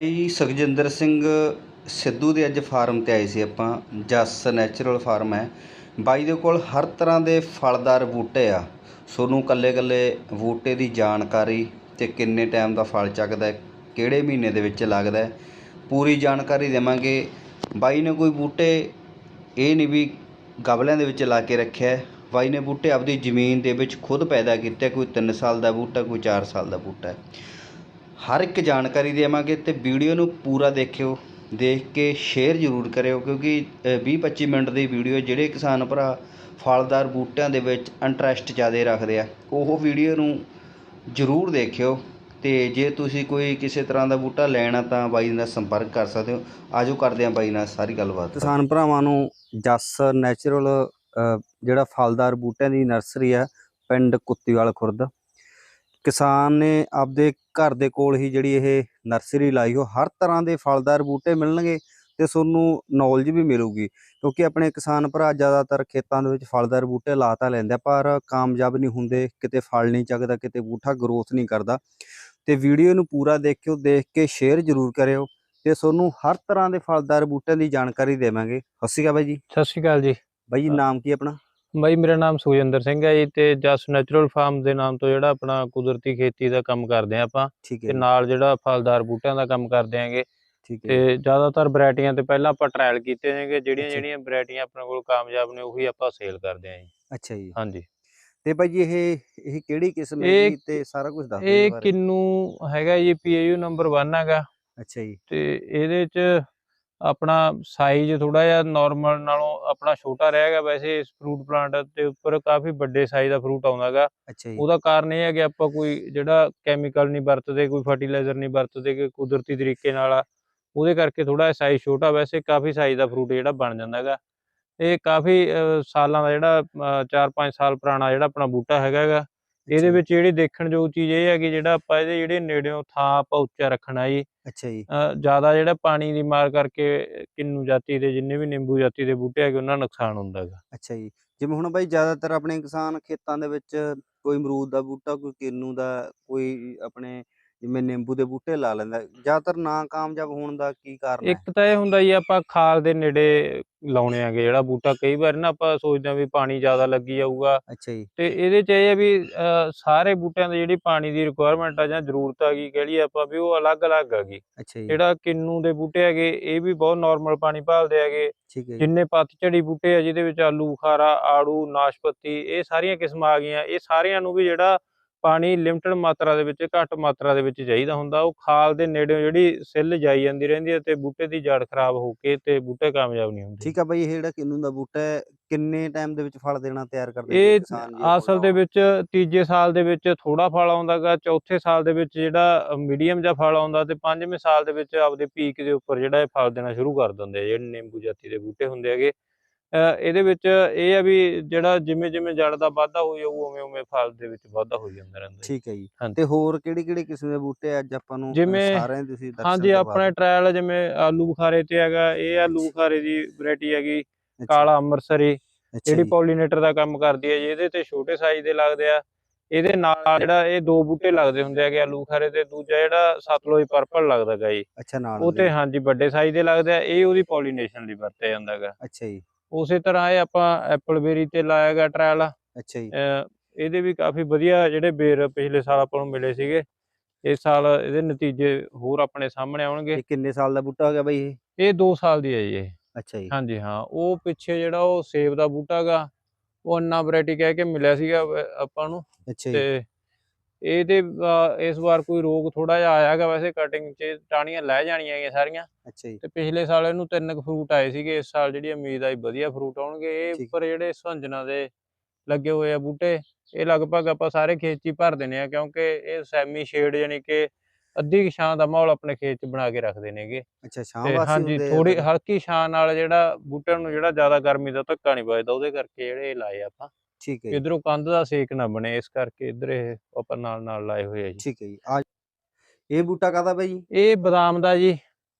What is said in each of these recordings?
ਜੀ ਸੁਖਜਿੰਦਰ ਸਿੰਘ ਸਿੱਧੂ ਦੇ ਅੱਜ ਫਾਰਮ ਤੇ ਆਏ ਸੀ ਆਪਾਂ, ਜਸ ਨੈਚੁਰਲ ਫਾਰਮ ਹੈ। ਬਾਈ ਦੇ ਕੋਲ ਹਰ ਤਰ੍ਹਾਂ ਦੇ ਫਲਦਾਰ ਬੂਟੇ ਆ। ਸੋਨੂੰ ਕੱਲੇ ਕੱਲੇ ਬੂਟੇ ਦੀ ਜਾਣਕਾਰੀ ਤੇ ਕਿੰਨੇ ਟਾਈਮ ਦਾ ਫਲ ਚੱਕਦਾ ਹੈ ਕਿਹੜੇ ਮਹੀਨੇ ਦੇ ਵਿੱਚ ਲੱਗਦਾ ਹੈ ਪੂਰੀ ਜਾਣਕਾਰੀ ਦੇਵਾਂਗੇ। ਬਾਈ ਨੇ ਕੋਈ ਬੂਟੇ ਇਹ ਨਹੀਂ ਵੀ ਗਮਲਿਆਂ ਦੇ ਵਿੱਚ ਲਾ ਕੇ ਰੱਖਿਆ ਬਾਈ ਨੇ ਬੂਟੇ ਆਪਦੀ ਜ਼ਮੀਨ ਦੇ ਵਿੱਚ ਖੁਦ ਪੈਦਾ ਕੀਤੇ, ਕੋਈ 3 ਸਾਲ ਦਾ ਬੂਟਾ, ਕੋਈ 4 ਸਾਲ ਦਾ ਬੂਟਾ ਹਰ ਇੱਕ ਜਾਣਕਾਰੀ ਦੇਵਾਂਗੇ ਤੇ ਵੀਡੀਓ ਨੂੰ ਪੂਰਾ ਦੇਖਿਓ, ਦੇਖ ਕੇ ਸ਼ੇਅਰ ਜ਼ਰੂਰ ਕਰਿਓ, ਕਿਉਂਕਿ 20-25 ਮਿੰਟ ਦੀ ਵੀਡੀਓ ਜਿਹੜੇ ਕਿਸਾਨ ਭਰਾ ਫਲਦਾਰ ਬੂਟਿਆਂ ਦੇ ਵਿੱਚ ਇੰਟਰਸਟ ਜ਼ਿਆਦਾ ਰੱਖਦੇ ਆ, ਉਹ ਵੀਡੀਓ ਨੂੰ ਜ਼ਰੂਰ ਦੇਖਿਓ ਤੇ ਜੇ ਤੁਸੀਂ ਕੋਈ ਕਿਸੇ ਤਰ੍ਹਾਂ ਦਾ ਬੂਟਾ ਲੈਣਾ ਤਾਂ ਬਾਈ ਨਾਲ ਸੰਪਰਕ ਕਰ ਸਕਦੇ ਹੋ। ਆਜੋ ਕਰਦੇ ਹਾਂ ਬਾਈ ਨਾਲ ਸਾਰੀ ਗੱਲਬਾਤ। ਕਿਸਾਨ ਭਰਾਵਾਂ ਨੂੰ ਜੱਸ ਨੈਚੁਰਲ ਜਿਹੜਾ ਫਲਦਾਰ ਬੂਟਿਆਂ ਦੀ ਨਰਸਰੀ ਹੈ ਪਿੰਡ ਕੁੱਤੀਵਾਲ ਖੁਰਦ। ਕਿਸਾਨ ਨੇ ਆਪਦੇ ਘਰ ਦੇ ਕੋਲ ਹੀ ਜਿਹੜੀ ਇਹ ਨਰਸਰੀ ਲਾਈ ਹੋ ਹਰ ਤਰ੍ਹਾਂ ਦੇ ਫਲਦਾਰ ਬੂਟੇ ਮਿਲਣਗੇ ਤੇ ਤੁਹਾਨੂੰ ਨੌਲੇਜ ਵੀ ਮਿਲੂਗੀ ਕਿਉਂਕਿ ਆਪਣੇ ਕਿਸਾਨ ਭਰਾ ਜ਼ਿਆਦਾਤਰ ਖੇਤਾਂ ਦੇ ਵਿੱਚ ਫਲਦਾਰ ਬੂਟੇ ਲਾ ਤਾਂ ਲੈਂਦੇ ਪਰ ਕਾਮਯਾਬ ਨਹੀਂ ਹੁੰਦੇ ਕਿਤੇ ਫਲ ਨਹੀਂ ਚੱਕਦਾ ਕਿਤੇ ਬੂਟਾ ਗਰੋਥ ਨਹੀਂ ਕਰਦਾ। ਤੇ ਵੀਡੀਓ ਨੂੰ ਪੂਰਾ ਦੇਖਿਓ ਦੇਖ ਕੇ ਸ਼ੇਅਰ ਜ਼ਰੂਰ ਕਰਿਓ ਤੇ ਤੁਹਾਨੂੰ ਹਰ ਤਰ੍ਹਾਂ ਦੇ ਫਲਦਾਰ ਬੂਟਿਆਂ ਦੀ ਜਾਣਕਾਰੀ ਦੇਵਾਂਗੇ। ਸਤਿ ਸ਼੍ਰੀ ਅਕਾਲ ਬਾਈ ਜੀ। ਸਤਿ ਸ਼੍ਰੀ ਅਕਾਲ ਜੀ। ਬਾਈ ਜੀ ਨਾਮ ਕੀ ਆਪਣਾ? ਬਾਈ ਮੇਰਾ ਨਾਮ ਸੁਖਜਿੰਦਰ ਸਿੰਘ ਹੈ ਜੀ ਤੇ ਜਸ ਨੈਚੁਰਲ ਫਾਰਮ ਦੇ ਨਾਮ ਤੋਂ ਜਿਹੜਾ ਆਪਣਾ ਕੁਦਰਤੀ ਖੇਤੀ ਦਾ ਕੰਮ ਕਰਦੇ ਆ ਆਪਾਂ ਤੇ ਨਾਲ ਜਿਹੜਾ ਫਲਦਾਰ ਬੂਟਿਆਂ ਦਾ ਕੰਮ ਕਰਦੇ ਆਂਗੇ ਤੇ ਜ਼ਿਆਦਾਤਰ ਵੈਰਾਈਟੀਆਂ ਤੇ ਪਹਿਲਾਂ ਆਪਾਂ ਟ੍ਰਾਇਲ ਕੀਤੇ ਨੇਗੇ ਜਿਹੜੀਆਂ। ਜਿਹੜੀਆਂ ਵੈਰਾਈਟੀਆਂ ਆਪਣੇ ਕੋਲ ਕਾਮਯਾਬ ਨੇ ਉਹੀ ਆਪਾਂ ਸੇਲ ਕਰਦੇ ਆਂ ਜੀ। ਅੱਛਾ ਜੀ। ਹਾਂਜੀ। ਤੇ ਭਾਈ ਇਹ ਇਹ ਕਿਹੜੀ ਕਿਸਮ ਜੀ ਤੇ ਸਾਰਾ ਕੁਝ ਦੱਸ ਦਿਓ ਇਹ ਕਿੰਨੂ ਹੈਗਾ ਜੀ ਪੀਏਯੂ ਨੰਬਰ 1 ਹੈਗਾ। ਅੱਛਾ ਜੀ। ਤੇ ਇਹਦੇ ਚ ਆਪਣਾ ਸਾਈਜ਼ ਥੋੜਾ ਜਿਹਾ ਨਾਰਮਲ ਨਾਲੋਂ ਆਪਣਾ ਛੋਟਾ ਰਹੇਗਾ ਵੈਸੇ ਇਸ ਫਰੂਟ ਪਲਾਂਟ ਦੇ ਉੱਪਰ ਕਾਫੀ ਵੱਡੇ ਸਾਈਜ਼ ਦਾ ਫਰੂਟ ਆਉਂਦਾਗਾ ਅੱਛਾ ਜੀ। ਉਹਦਾ ਕਾਰਨ ਇਹ ਹੈ ਕਿ ਆਪਾਂ ਕੋਈ ਜਿਹੜਾ ਕੈਮੀਕਲ ਨਹੀਂ ਵਰਤਦੇ ਕੋਈ ਫਰਟੀਲਾਈਜ਼ਰ ਨਹੀਂ ਵਰਤਦੇ ਕਿ ਕੁਦਰਤੀ ਤਰੀਕੇ ਨਾਲ ਉਹਦੇ ਕਰਕੇ ਥੋੜਾ ਸਾਈਜ਼ ਛੋਟਾ। ਵੈਸੇ ਕਾਫੀ ਸਾਈਜ਼ ਦਾ ਫਰੂਟ ਜਿਹੜਾ ਬਣ ਜਾਂਦਾ ਹੈਗਾ ਇਹ ਕਾਫੀ ਸਾਲਾਂ ਦਾ ਜਿਹੜਾ 4-5 ਸਾਲ ਪੁਰਾਣਾ ਜਿਹੜਾ ਆਪਣਾ ਬੂਟਾ ਹੈਗਾ ਹੈਗਾ ਇਹਦੇ ਵਿੱਚ ਜਿਹੜੀ ਦੇਖਣ ਯੋਗ ਚੀਜ਼ ਇਹ ਹੈ ਕਿ ਜਿਹੜਾ ਆਪਾਂ ਇਹਦੇ ਜਿਹੜੇ ਨੇੜਿਓਂ ਥਾਂ ਆਪਾਂ ਉੱਚਾ ਰੱਖਣਾ ਜੀ ਅੱਛਾ ਜੀ। ਜ਼ਿਆਦਾ ਜਿਹੜਾ ਪਾਣੀ ਦੀ ਮਾਰ ਕਰਕੇ ਕਿੰਨੂ ਜਾਤੀ ਦੇ ਜਿੰਨੇ ਵੀ ਨਿੰਬੂ ਜਾਤੀ ਦੇ ਬੂਟੇ ਹੈਗੇ ਉਹਨਾਂ ਦਾ ਨੁਕਸਾਨ ਹੁੰਦਾ ਹੈਗਾ। ਅੱਛਾ ਜੀ। ਜਿਵੇਂ ਹੁਣ ਬਾਈ ਜ਼ਿਆਦਾਤਰ ਆਪਣੇ ਕਿਸਾਨ ਖੇਤਾਂ ਦੇ ਵਿੱਚ ਕੋਈ ਅਮਰੂਦ ਦਾ ਬੂਟਾ ਕੋਈ ਕਿੰਨੂ ਦਾ ਕੋਈ ਆਪਣੇ ਜਿਵੇਂ ਨਿੰਬੂ ਦੇ ਬੂਟੇ ਲਾ ਲੈਂਦਾ ਜ਼ਿਆਦਾਤਰ ਨਾ ਕਾਮਯਾਬ ਹੋਣ ਦਾ ਕੀ ਕਾਰਨ ਹੈ? ਇੱਕ ਤਾਂ ਇਹ ਹੁੰਦਾ ਜੀ ਆਪਾਂ ਖਾਲ ਦੇ ਨੇੜੇ ਲਾਉਣੇ ਆਗੇ ਜਿਹੜਾ ਬੂਟਾ ਕਈ ਵਾਰ ਨਾ ਆਪਾਂ ਸੋਚਦੇ ਆ ਵੀ ਪਾਣੀ ਜ਼ਿਆਦਾ ਲੱਗੀ ਜਾਊਗਾ। ਅੱਛਾ ਜੀ। ਤੇ ਇਹਦੇ ਚ ਇਹ ਵੀ ਸਾਰੇ ਬੂਟਿਆਂ ਦੀ ਜਿਹੜੀ ਪਾਣੀ ਦੀ ਰਿਕੁਆਇਰਮੈਂਟ ਆ ਜਾਂ ਜ਼ਰੂਰਤ ਹੈਗੀ ਕਿਹੜੀ ਆਪਾਂ ਵੀ ਉਹ ਅਲੱਗ-ਅਲੱਗ ਅੱਛਾ ਜੀ। ਜਿਹੜਾ ਕਿੰਨੂ ਦੇ ਬੂਟੇ ਹੈਗੇ ਇਹ ਵੀ ਬਹੁਤ ਨਾਰਮਲ ਪਾਣੀ ਭਾਲਦੇ ਹੈਗੇ। ਜਿੰਨੇ ਪੱਤਝੜੀ ਬੂਟੇ ਆ ਜਿਹਦੇ ਵਿੱਚ ਆਲੂ ਬੁਖਾਰਾ ਆੜੂ ਨਾਸ਼ਪਤੀ ਇਹ ਸਾਰੀਆਂ ਕਿਸਮਾਂ ਆ ਗਈਆਂ ਇਹ ਸਾਰਿਆਂ ਨੂੰ ਵੀ ਜਿਹੜਾ ਪਾਣੀ ਲਿਮਟਿਡ ਮਾਤਰਾ ਦੇ ਵਿੱਚ ਘੱਟ ਮਾਤਰਾ ਦੇ ਵਿੱਚ ਚਾਹੀਦਾ ਹੁੰਦਾ। ਉਹ ਖਾਲ ਦੇ ਨੇੜੇ ਜਿਹੜੀ ਸਿੱਲ ਜਾਈ ਜਾਂਦੀ ਰਹਿੰਦੀ ਹੈ ਤੇ ਬੂਟੇ ਦੀ ਜੜ ਖਰਾਬ ਹੋ ਕੇ ਤੇ ਬੂਟੇ ਕਾਮਯਾਬ ਨਹੀਂ ਹੁੰਦੇ। ਠੀਕ ਆ ਬਾਈ ਇਹ ਜਿਹੜਾ ਕਿੰਨੂ ਦਾ ਬੂਟਾ ਹੈ ਕਿੰਨੇ ਟਾਈਮ ਦੇ ਵਿੱਚ ਫਲ ਦੇਣਾ ਤਿਆਰ ਕਰਦੇ ਇਹ ਜੀ? ਅਸਲ ਦੇ ਵਿੱਚ ਤੀਜੇ ਸਾਲ ਦੇ ਵਿੱਚ ਥੋੜਾ ਫਲ ਆਉਂਦਾਗਾ ਚੌਥੇ ਸਾਲ ਦੇ ਵਿੱਚ ਜਿਹੜਾ ਮੀਡੀਅਮ ਜਿਹਾ ਫਲ ਆਉਂਦਾ ਤੇ ਪੰਜਵੇਂ ਸਾਲ ਦੇ ਵਿੱਚ ਆਪਦੇ ਪੀਕ ਦੇ ਉੱਪਰ ਜਿਹੜਾ ਇਹ ਫਲ ਦੇਣਾ ਸ਼ੁਰੂ ਕਰ ਦਿੰਦੇ ਆ। ਜਿਹੜੇ ਨਿੰਬੂ ਜਾਤੀ ਦੇ ਬੂਟੇ ਹੁੰਦੇ ਹੈਗੇ ਇਹਦੇ ਵਿੱਚ ਇਹ ਆ ਵੀ ਜਿਹੜਾ ਜਿਵੇਂ ਜਿਵੇਂ ਜੜ ਦਾ ਵਾਧਾ ਹੋਈ ਜਾਊ ਉਵੇਂ ਉਵੇਂ ਫਲ ਦੇ ਵਿੱਚ ਵਾਧਾ ਹੋਈ ਜਾਂਦਾ ਰਹਿੰਦਾ। ਠੀਕ ਹੈ ਜੀ। ਤੇ ਹੋਰ ਕਿਹੜੀ ਕਿਹੜੀ ਕਿਸਮ ਦੇ ਬੂਟੇ ਅੱਜ ਆਪਾਂ ਨੂੰ ਸਾਰਿਆਂ ਤੁਸੀਂ ਦਰਸ਼ਨ ਹਾਂਜੀ ਆਪਣੇ। ਟ੍ਰਾਇਲ ਜਿਵੇਂ ਆਲੂ ਬੁਖਾਰੇ ਤੇ ਹੈਗਾ ਇਹ ਆਲੂ ਬੁਖਾਰੇ ਦੀ ਵੈਰਾਈਟੀ ਹੈਗੀ ਕਾਲਾ ਅੰਮ੍ਰਿਤਸਰੀ ਜਿਹੜੀ ਪੋਲੀਨੇਟਰ ਦਾ ਕੰਮ ਕਰਦੀ ਹੈ ਜੀ ਇਹਦੇ ਤੇ ਛੋਟੇ ਸਾਈਜ਼ ਦੇ ਲੱਗਦੇ ਆ। ਇਹਦੇ ਨਾਲ ਜਿਹੜਾ ਇਹ ਦੋ ਬੂਟੇ ਲੱਗਦੇ ਹੁੰਦੇ ਹੈਗੇ ਆਲੂ ਬੁਖਾਰੇ ਤੇ ਦੂਜਾ ਜਿਹੜਾ ਸਤਲੁਜ ਪਰਪਲ ਲੱਗਦਾ ਗਾ ਜੀ। ਅੱਛਾ ਨਾਲ ਉਹ ਤੇ ਹਾਂਜੀ ਵੱਡੇ ਸਾਈਜ਼ ਦੇ ਲੱਗਦੇ ਆ ਇਹ ਉਹਦੀ ਪੋਲੀਨੇਸ਼ਨ ਲਈ ਵਰਤਿਆ ਜਾਂਦਾ ਹੈਗਾ। ਅੱਛਾ ਜੀ। ਉਸੇ ਤਰ੍ਹਾਂ ਇਹ ਆਪਾਂ ਐਪਲ ਬੇਰੀ ਤੇ ਲਾਇਆ ਗਾ ਟ੍ਰਾਇਲ ਅੱਛਾ ਜੀ। ਇਹਦੇ ਵੀ ਕਾਫੀ ਵਧੀਆ ਜਿਹੜੇ ਬੇਰ ਪਿਛਲੇ ਸਾਲ ਆਪਾਂ ਨੂੰ ਮਿਲੇ ਸੀਗੇ। ਇਸ ਸਾਲ ਇਹਦੇ ਨਤੀਜੇ ਹੋਰ ਆਪਣੇ ਸਾਹਮਣੇ ਆਉਣਗੇ। ਕਿੰਨੇ ਸਾਲ ਦਾ ਬੂਟਾ ਹੋ ਗਿਆ ਬਾਈ ਇਹ? ਇਹ 2 ਸਾਲ ਦੀ ਹੈ ਜੀ ਇਹ। ਅੱਛਾ ਜੀ। ਹਾਂਜੀ ਹਾਂ। ਉਹ ਪਿੱਛੇ ਜਿਹੜਾ ਉਹ ਸੇਬ ਦਾ ਬੂਟਾ ਗਾ ਉਹ ਅੰਨਾ ਵੈਰਾਈਟੀ ਕਹਿ ਕੇ ਮਿਲਿਆ ਸੀਗਾ ਆਪਾਂ ਨੂੰ। ਅੱਛਾ ਜੀ। ਤੇ ਇਹਦੇ ਇਸ ਵਾਰ ਕੋਈ ਰੋਗ ਥੋੜਾ ਜਿਹਾ ਆਇਆਗਾ ਵੈਸੇ ਕਟਿੰਗ 'ਚ ਟਾਹਣੀਆਂ ਲੈ ਜਾਣੀਆਂ ਹੈਗੀਆਂ ਸਾਰੀਆਂ। ਅੱਛਾ ਜੀ। ਤੇ ਪਿਛਲੇ ਸਾਲ ਇਹਨੂੰ ਤਿੰਨ ਕੁ ਫਰੂਟ ਆਏ ਸੀਗੇ ਇਸ ਸਾਲ ਜਿਹੜੀ ਉਮੀਦ ਆਈ ਵਧੀਆ ਫਰੂਟ ਆਉਣਗੇ। ਇਹ। ਉੱਪਰ ਜਿਹੜੇ ਸੁਹੰਜਣਾ ਦੇ ਲੱਗੇ ਹੋਏ ਆ ਬੂਟੇ ਇਹ ਲਗਭਗ ਆਪਾਂ ਸਾਰੇ ਖੇਤ 'ਚ ਹੀ ਭਰ ਦਿੰਦੇ ਆ ਕਿਉਂਕਿ ਇਹ ਸੈਮੀ ਸ਼ੇਡ ਯਾਨੀ ਕਿ ਅੱਧੀ ਛਾਂ ਦਾ ਮਾਹੌਲ ਆਪਣੇ ਖੇਤ 'ਚ ਬਣਾ ਕੇ ਰੱਖਦੇ ਨੇਗੇ ਅੱਛਾ ਤੇ ਵਾਸੀ ਹਾਂਜੀ ਹੁੰਦੇ ਥੋੜੀ? ਹਲਕੀ ਛਾਂ ਨਾਲ ਜਿਹੜਾ ਬੂਟਿਆਂ ਨੂੰ ਜਿਹੜਾ ਜ਼ਿਆਦਾ ਗਰਮੀ ਦਾ ਧੱਕਾ ਨਹੀਂ ਵੱਜਦਾ ਉਹਦੇ ਕਰਕੇ ਜਿਹੜੇ ਇਹ ਲਾਏ ਆਪਾਂ। ਠੀਕ ਹੈ ਜੀ। ਇਧਰੋਂ ਕੰਧ ਦਾ ਸੇਕ ਨਾ ਬਣੇ ਇਸ ਕਰਕੇ ਇਧਰ ਇਹ ਆਪਾਂ ਨਾਲ ਨਾਲ ਲਾਏ ਹੋਏ ਆ ਜੀ। ਠੀਕ ਹੈ ਜੀ। ਆ ਇਹ ਬੂਟਾ ਕਾਹਦਾ ਬਾਈ ਜੀ? ਇਹ ਬਦਾਮ ਦਾ ਜੀ।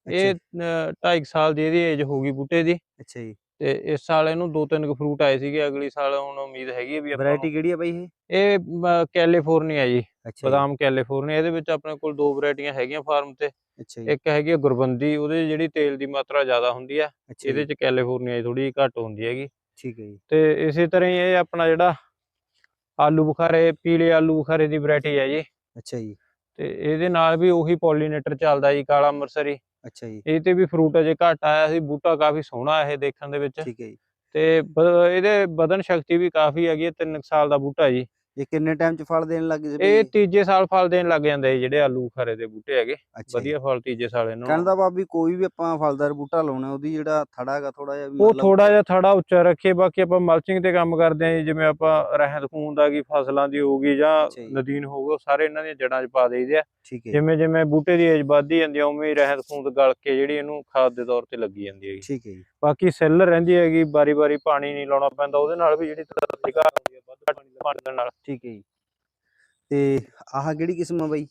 ਇਹ ਅੱਛਾ 2.5 ਸਾਲ ਦੀ ਇਹਦੀ ਏਜ ਹੋ ਗਈ ਬੂਟੇ ਦੀ। ਅੱਛਾ ਜੀ। ਤੇ ਇਸ ਸਾਲ ਇਹਨੂੰ ਦੋ ਤਿੰਨ ਕੁ ਫਰੂਟ ਆਏ ਸੀਗੇ ਅਗਲੀ ਸਾਲ ਹੁਣ ਉਮੀਦ ਹੈਗੀ ਹੈ ਵੀ ਆਪਾਂ ਵੈਰਾਈਟੀ ਕਿਹੜੀ ਹੈ ਬਾਈ ਇਹ? ਇਹ ਕੈਲੀਫੋਰਨੀਆ ਜੀ ਅੱਛਾ ਜੀ, ਬਦਾਮ ਕੈਲੀਫੋਰਨੀਆ ਇਹਦੇ ਵਿੱਚ ਆਪਣੇ ਕੋਲ ਦੋ ਵੈਰਾਈਟੀਆਂ ਹੈਗੀਆਂ ਫਾਰਮ ਤੇ। ਅੱਛਾ ਜੀ। ਇੱਕ ਹੈਗੀ ਆ ਗੁਰਬੰਦੀ ਉਹਦੇ 'ਚ ਜਿਹੜੀ ਤੇਲ ਦੀ ਮਾਤਰਾ ਜ਼ਿਆਦਾ ਹੁੰਦੀ ਆ ਅੱਛਾ ਇਹਦੇ ਚ ਕੈਲੀਫੋਰਨੀਆ ਥੋੜੀ ਘੱਟ ਹੁੰਦੀ ਹੈਗੀ। ਠੀਕ ਹੈ ਜੀ। ਤੇ ਇਸੇ ਤਰ੍ਹਾਂ ਹੀ ਇਹ ਆਪਣਾ ਜਿਹੜਾ ਆਲੂ ਬੁਖਾਰੇ ਪੀਲੇ ਆਲੂ ਬੁਖਾਰੇ ਦੀ ਵੈਰਾਈਟੀ ਹੈ ਜੀ। ਅੱਛਾ ਜੀ। ਤੇ ਇਹਦੇ ਨਾਲ ਵੀ ਉਹੀ ਪੋਲੀਨੇਟਰ ਚੱਲਦਾ ਜੀ ਕਾਲਾ ਅੰਮ੍ਰਿਤਸਰੀ ਅੱਛਾ ਜੀ। ਇਹ ਤੇ ਵੀ ਫਰੂਟ ਅਜੇ ਘੱਟ ਆਇਆ ਸੀ ਬੂਟਾ ਕਾਫੀ ਸੋਹਣਾ ਇਹ ਦੇਖਣ ਦੇ ਵਿੱਚ। ਠੀਕ ਹੈ ਜੀ। ਤੇ ਇਹਦੇ ਵਧਣ ਸ਼ਕਤੀ ਵੀ ਕਾਫੀ ਹੈਗੀ 3 ਸਾਲ ਦਾ ਬੂਟਾ ਜੀ। ਇਹ ਕਿੰਨੇ ਟਾਈਮ ਚ ਫਲ ਦੇਣ ਲੱਗ ਜੇ ਇਹ ਤੀਜੇ ਸਾਲ ਫਲ ਦੇਣ ਲੱਗ ਜਾਂਦੇ ਜਿਹੜੇ ਆਲੂ ਬੁਖਾਰੇ ਦੇ ਬੂਟੇ ਹੈਗੇ। ਵਧੀਆ ਫਲ ਤੀਜੇ ਸਾਲ ਇਹਨਾਂ ਦਾ ਭਾਵ ਵੀ ਕੋਈ ਵੀ ਆਪਾਂ ਫਲਦਾਰ ਬੂਟਾ ਲਾਉਣਾ ਉਹਦੀ ਜਿਹੜਾ ਥੜਾ ਹੈਗਾ ਥੋੜਾ ਜਿਹਾ ਉਹ ਥੋੜਾ ਜਿਹਾ ਥੜਾ ਉੱਚਾ ਰੱਖੀਏ ਬਾਕੀ ਆਪਾਂ ਮਲਚਿੰਗ ਤੇ ਕੰਮ ਕਰਦੇ ਆਂ ਜਿਵੇਂ ਆਪਾਂ ਰਹਿੰਦ ਖੂੰਦ ਆ ਗਈ ਫਸਲਾਂ ਦੀ ਹੋਊਗੀ ਜਾਂ। ਨਦੀਨ ਹੋਊਗਾ ਸਾਰੇ ਇਹਨਾਂ ਦੀਆਂ ਜੜਾਂ 'ਚ ਪਾ ਦੇਈਦੇ ਆ। ਜਿਵੇਂ ਜਿਵੇਂ ਬੂਟੇ ਦੀ ਏਜ ਵੱਧਦੀ ਜਾਂਦੀ ਆ ਉਵੇਂ ਹੀ ਰਹਿੰਦ ਖੂੰਦ ਗਲ ਕੇ ਜਿਹੜੀ ਇਹਨੂੰ ਖਾਦ ਦੇ ਤੌਰ ਤੇ ਲੱਗੀ ਜਾਂਦੀ ਹੈਗੀ। ਠੀਕ ਹੈ ਜੀ। ਬਾਕੀ ਸੈੱਲ ਰਹਿੰਦੀ ਹੈਗੀ ਬਾਰੀ-ਬਾਰੀ ਪਾਣੀ ਨਹੀਂ ਲਾਉਣਾ ਪੈਂਦਾ ਉਹਦੇ ਨਾਲ ਵੀ ਜਿਹੜੀ ਤਰੀਕਾ ਹੁੰਦੀ ਪਾਣੀ ਨਾਲ ਠੀਕ ਹੈ ਜੀ। ਤੇ ਆਹ ਕਿਹੜੀ ਕਿਸਮ ਆ ਬਾਈ?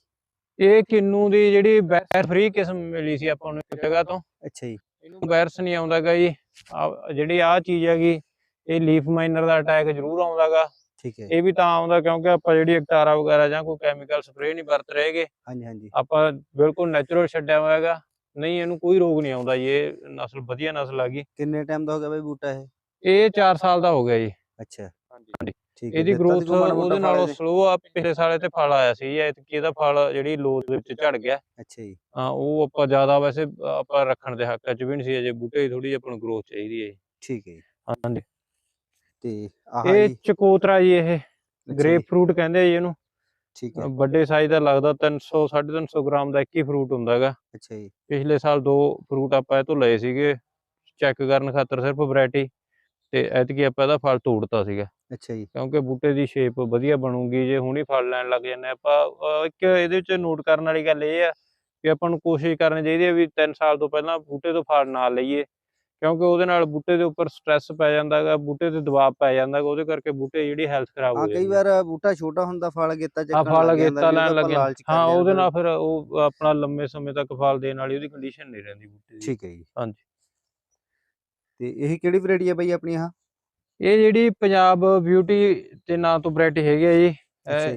ਇਹ ਕਿੰਨੂ ਦੀ ਜਿਹੜੀ ਬੈਰ ਫ੍ਰੀ ਕਿਸਮ ਮਿਲੀ ਸੀ ਆਪਾਂ ਨੂੰ ਇੱਕ ਜਗ੍ਹਾ ਤੋਂ। ਅੱਛਾ ਜੀ। ਇਹਨੂੰ ਵਾਇਰਸ ਨਹੀਂ ਆਉਂਦਾਗਾ ਜੀ। ਜਿਹੜੀ ਆਹ ਚੀਜ਼ ਹੈਗੀ ਇਹ ਲੀਫ ਮਾਈਨਰ ਦਾ ਅਟੈਕ ਜ਼ਰੂਰ ਆਉਂਦਾਗਾ। ਠੀਕ ਹੈ। ਇਹ ਵੀ ਤਾਂ ਆਉਂਦਾ ਕਿਉਂਕਿ ਆਪਾਂ ਜਿਹੜੀ ਐਕਟਾਰਾ ਵਗੈਰਾ ਜਾਂ ਕੋਈ ਕੈਮੀਕਲ ਸਪਰੇਅ ਨਹੀਂ ਵਰਤ ਰਹੇਗੇ ਹਾਂਜੀ ਹਾਂਜੀ। ਆਪਾਂ ਬਿਲਕੁਲ ਨੈਚੁਰਲ ਛੱਡਿਆ ਹੋਇਆ ਹੈਗਾ ਨਹੀਂ ਇਹਨੂੰ ਕੋਈ ਰੋਗ ਨਹੀਂ ਆਉਂਦਾ ਜੀ। ਇਹ ਨਸਲ ਵਧੀਆ ਨਸਲ ਆ ਗਈ। ਕਿੰਨੇ ਟਾਈਮ ਦਾ ਹੋ ਗਿਆ ਬਾਈ ਬੂਟਾ ਇਹ? ਇਹ 4 ਸਾਲ ਦਾ ਹੋ ਗਿਆ ਜੀ। ਅੱਛਾ। ਹਾਂਜੀ। ਠੀਕ ਹੈ ਇਹਦੀ ਗਰੋਥ ਉਹਦੇ ਫਲ ਨਾਲੋਂ? ਸਲੋ ਆ ਪਿਛਲੇ ਸਾਲੇ ਤੇ ਫਲ ਆਇਆ ਸੀ ਐਤਕੀ ਇਹਦਾ ਫਲ ਜਿਹੜੀ ਲੋਦ ਦੇ ਵਿੱਚ ਝੜ ਗਿਆ। ਅੱਛਾ ਜੀ। ਹਾਂ ਉਹ ਆਪਾਂ ਜ਼ਿਆਦਾ ਵੈਸੇ ਆਪਾਂ ਰੱਖਣ ਦੇ ਹੱਕ ਚ ਵੀ ਨਹੀਂ ਸੀ ਅਜੇ ਬੂਟੇ ਦੀ ਥੋੜੀ ਜਿਹੀ ਆਪਾਂ ਨੂੰ ਗਰੋਥ ਚਾਹੀਦੀ ਹੈ। ਠੀਕ ਹੈ ਜੀ। ਹਾਂਜੀ। ਤੇ ਆਹ ਇਹ ਚਕੋਤਰਾ ਜੀ ਇਹ ਗ੍ਰੇਪ ਫਰੂਟ ਕਹਿੰਦੇ ਆ ਜੀ ਇਹਨੂੰ। ਠੀਕ ਹੈ। ਵੱਡੇ ਸਾਈਜ਼ ਦਾ ਲੱਗਦਾ 300 350 ਗ੍ਰਾਮ ਦਾ ਇੱਕ ਹੀ ਫਰੂਟ ਹੁੰਦਾ ਹੈਗਾ। ਅੱਛਾ ਜੀ। ਪਿਛਲੇ ਸਾਲ ਦੋ ਫਰੂਟ ਆਪਾਂ ਇਹ ਤੋਂ ਲਏ ਸੀਗੇ। ਚੈੱਕ ਕਰਨ ਖਾਤਰ ਸਿਰਫ ਵੈਰਾਈਟੀ ਤੇ ਐਤਕੀ ਆਪਾਂ ਇਹਦਾ ਫਲ ਤੋੜਤਾ ਸੀਗਾ। ਅੱਛਾ ਜੀ। ਕਿਉਂਕਿ ਬੂਟੇ ਦੀ ਸ਼ੇਪ ਵਧੀਆ ਬਣੂਗੀ ਜੇ ਹੁਣੀ ਫਲ ਲੈਣ ਲੱਗ ਜਾਂਦੇ ਆਪਾਂ ਅਹ ਇੱਕ ਇਹਦੇ ਵਿੱਚ ਨੋਟ ਕਰਨ ਵਾਲੀ ਗੱਲ ਇਹ ਆ ਕਿ ਆਪਾਂ ਨੂੰ ਕੋਸ਼ਿਸ਼ ਕਰਨੀ ਚਾਹੀਦੀ ਹੈ ਵੀ 3 ਸਾਲ ਤੋਂ ਪਹਿਲਾਂ ਬੂਟੇ ਤੋਂ ਫਲ ਨਾ ਲਈਏ ਕਿਉਂਕਿ ਉਹਦੇ ਨਾਲ ਬੂਟੇ ਦੇ ਉੱਪਰ ਸਟ੍ਰੈਸ ਪੈ ਜਾਂਦਾ ਹੈਗਾ ਬੂਟੇ ਤੇ ਦਬਾਅ ਪੈ ਜਾਂਦਾ ਹੈਗਾ ਉਹਦੇ ਕਰਕੇ ਬੂਟੇ ਜਿਹੜੀ ਹੈਲਥ ਖਰਾਬ ਹਾਂ ਹੋ ਕਈ ਵਾਰ ਬੂਟਾ ਛੋਟਾ ਹੁੰਦਾ ਫਲ ਗੇਤਾ ਆ ਚੱਕਣ ਫਲ ਲੱਗ ਜਾਂਦਾ ਅਗੇਤਾ ਲੈਣ ਲੱਗ ਹਾਂ ਉਹਦੇ ਨਾਲ ਫਿਰ ਉਹ ਆਪਣਾ ਲੰਮੇ ਸਮੇਂ ਤੱਕ ਫਲ ਦੇਣ ਵਾਲੀ ਉਹਦੀ ਕੰਡੀਸ਼ਨ ਨਹੀਂ ਰਹਿੰਦੀ ਬੂਟੇ ਦੀ। ਠੀਕ ਹੈ ਜੀ। ਹਾਂਜੀ। ਤੇ ਇਹ ਕਿਹੜੀ ਵੈਰਾਈਟੀ ਹੈ ਬਾਈ ਆਪਣੀ ਆਹ? ਇਹ ਜਿਹੜੀ ਪੰਜਾਬ ਬਿਊਟੀ ਦੇ ਨਾਂ ਤੋਂ ਵੈਰਾਈਟੀ ਹੈਗੀ ਹੈ ਜੀ।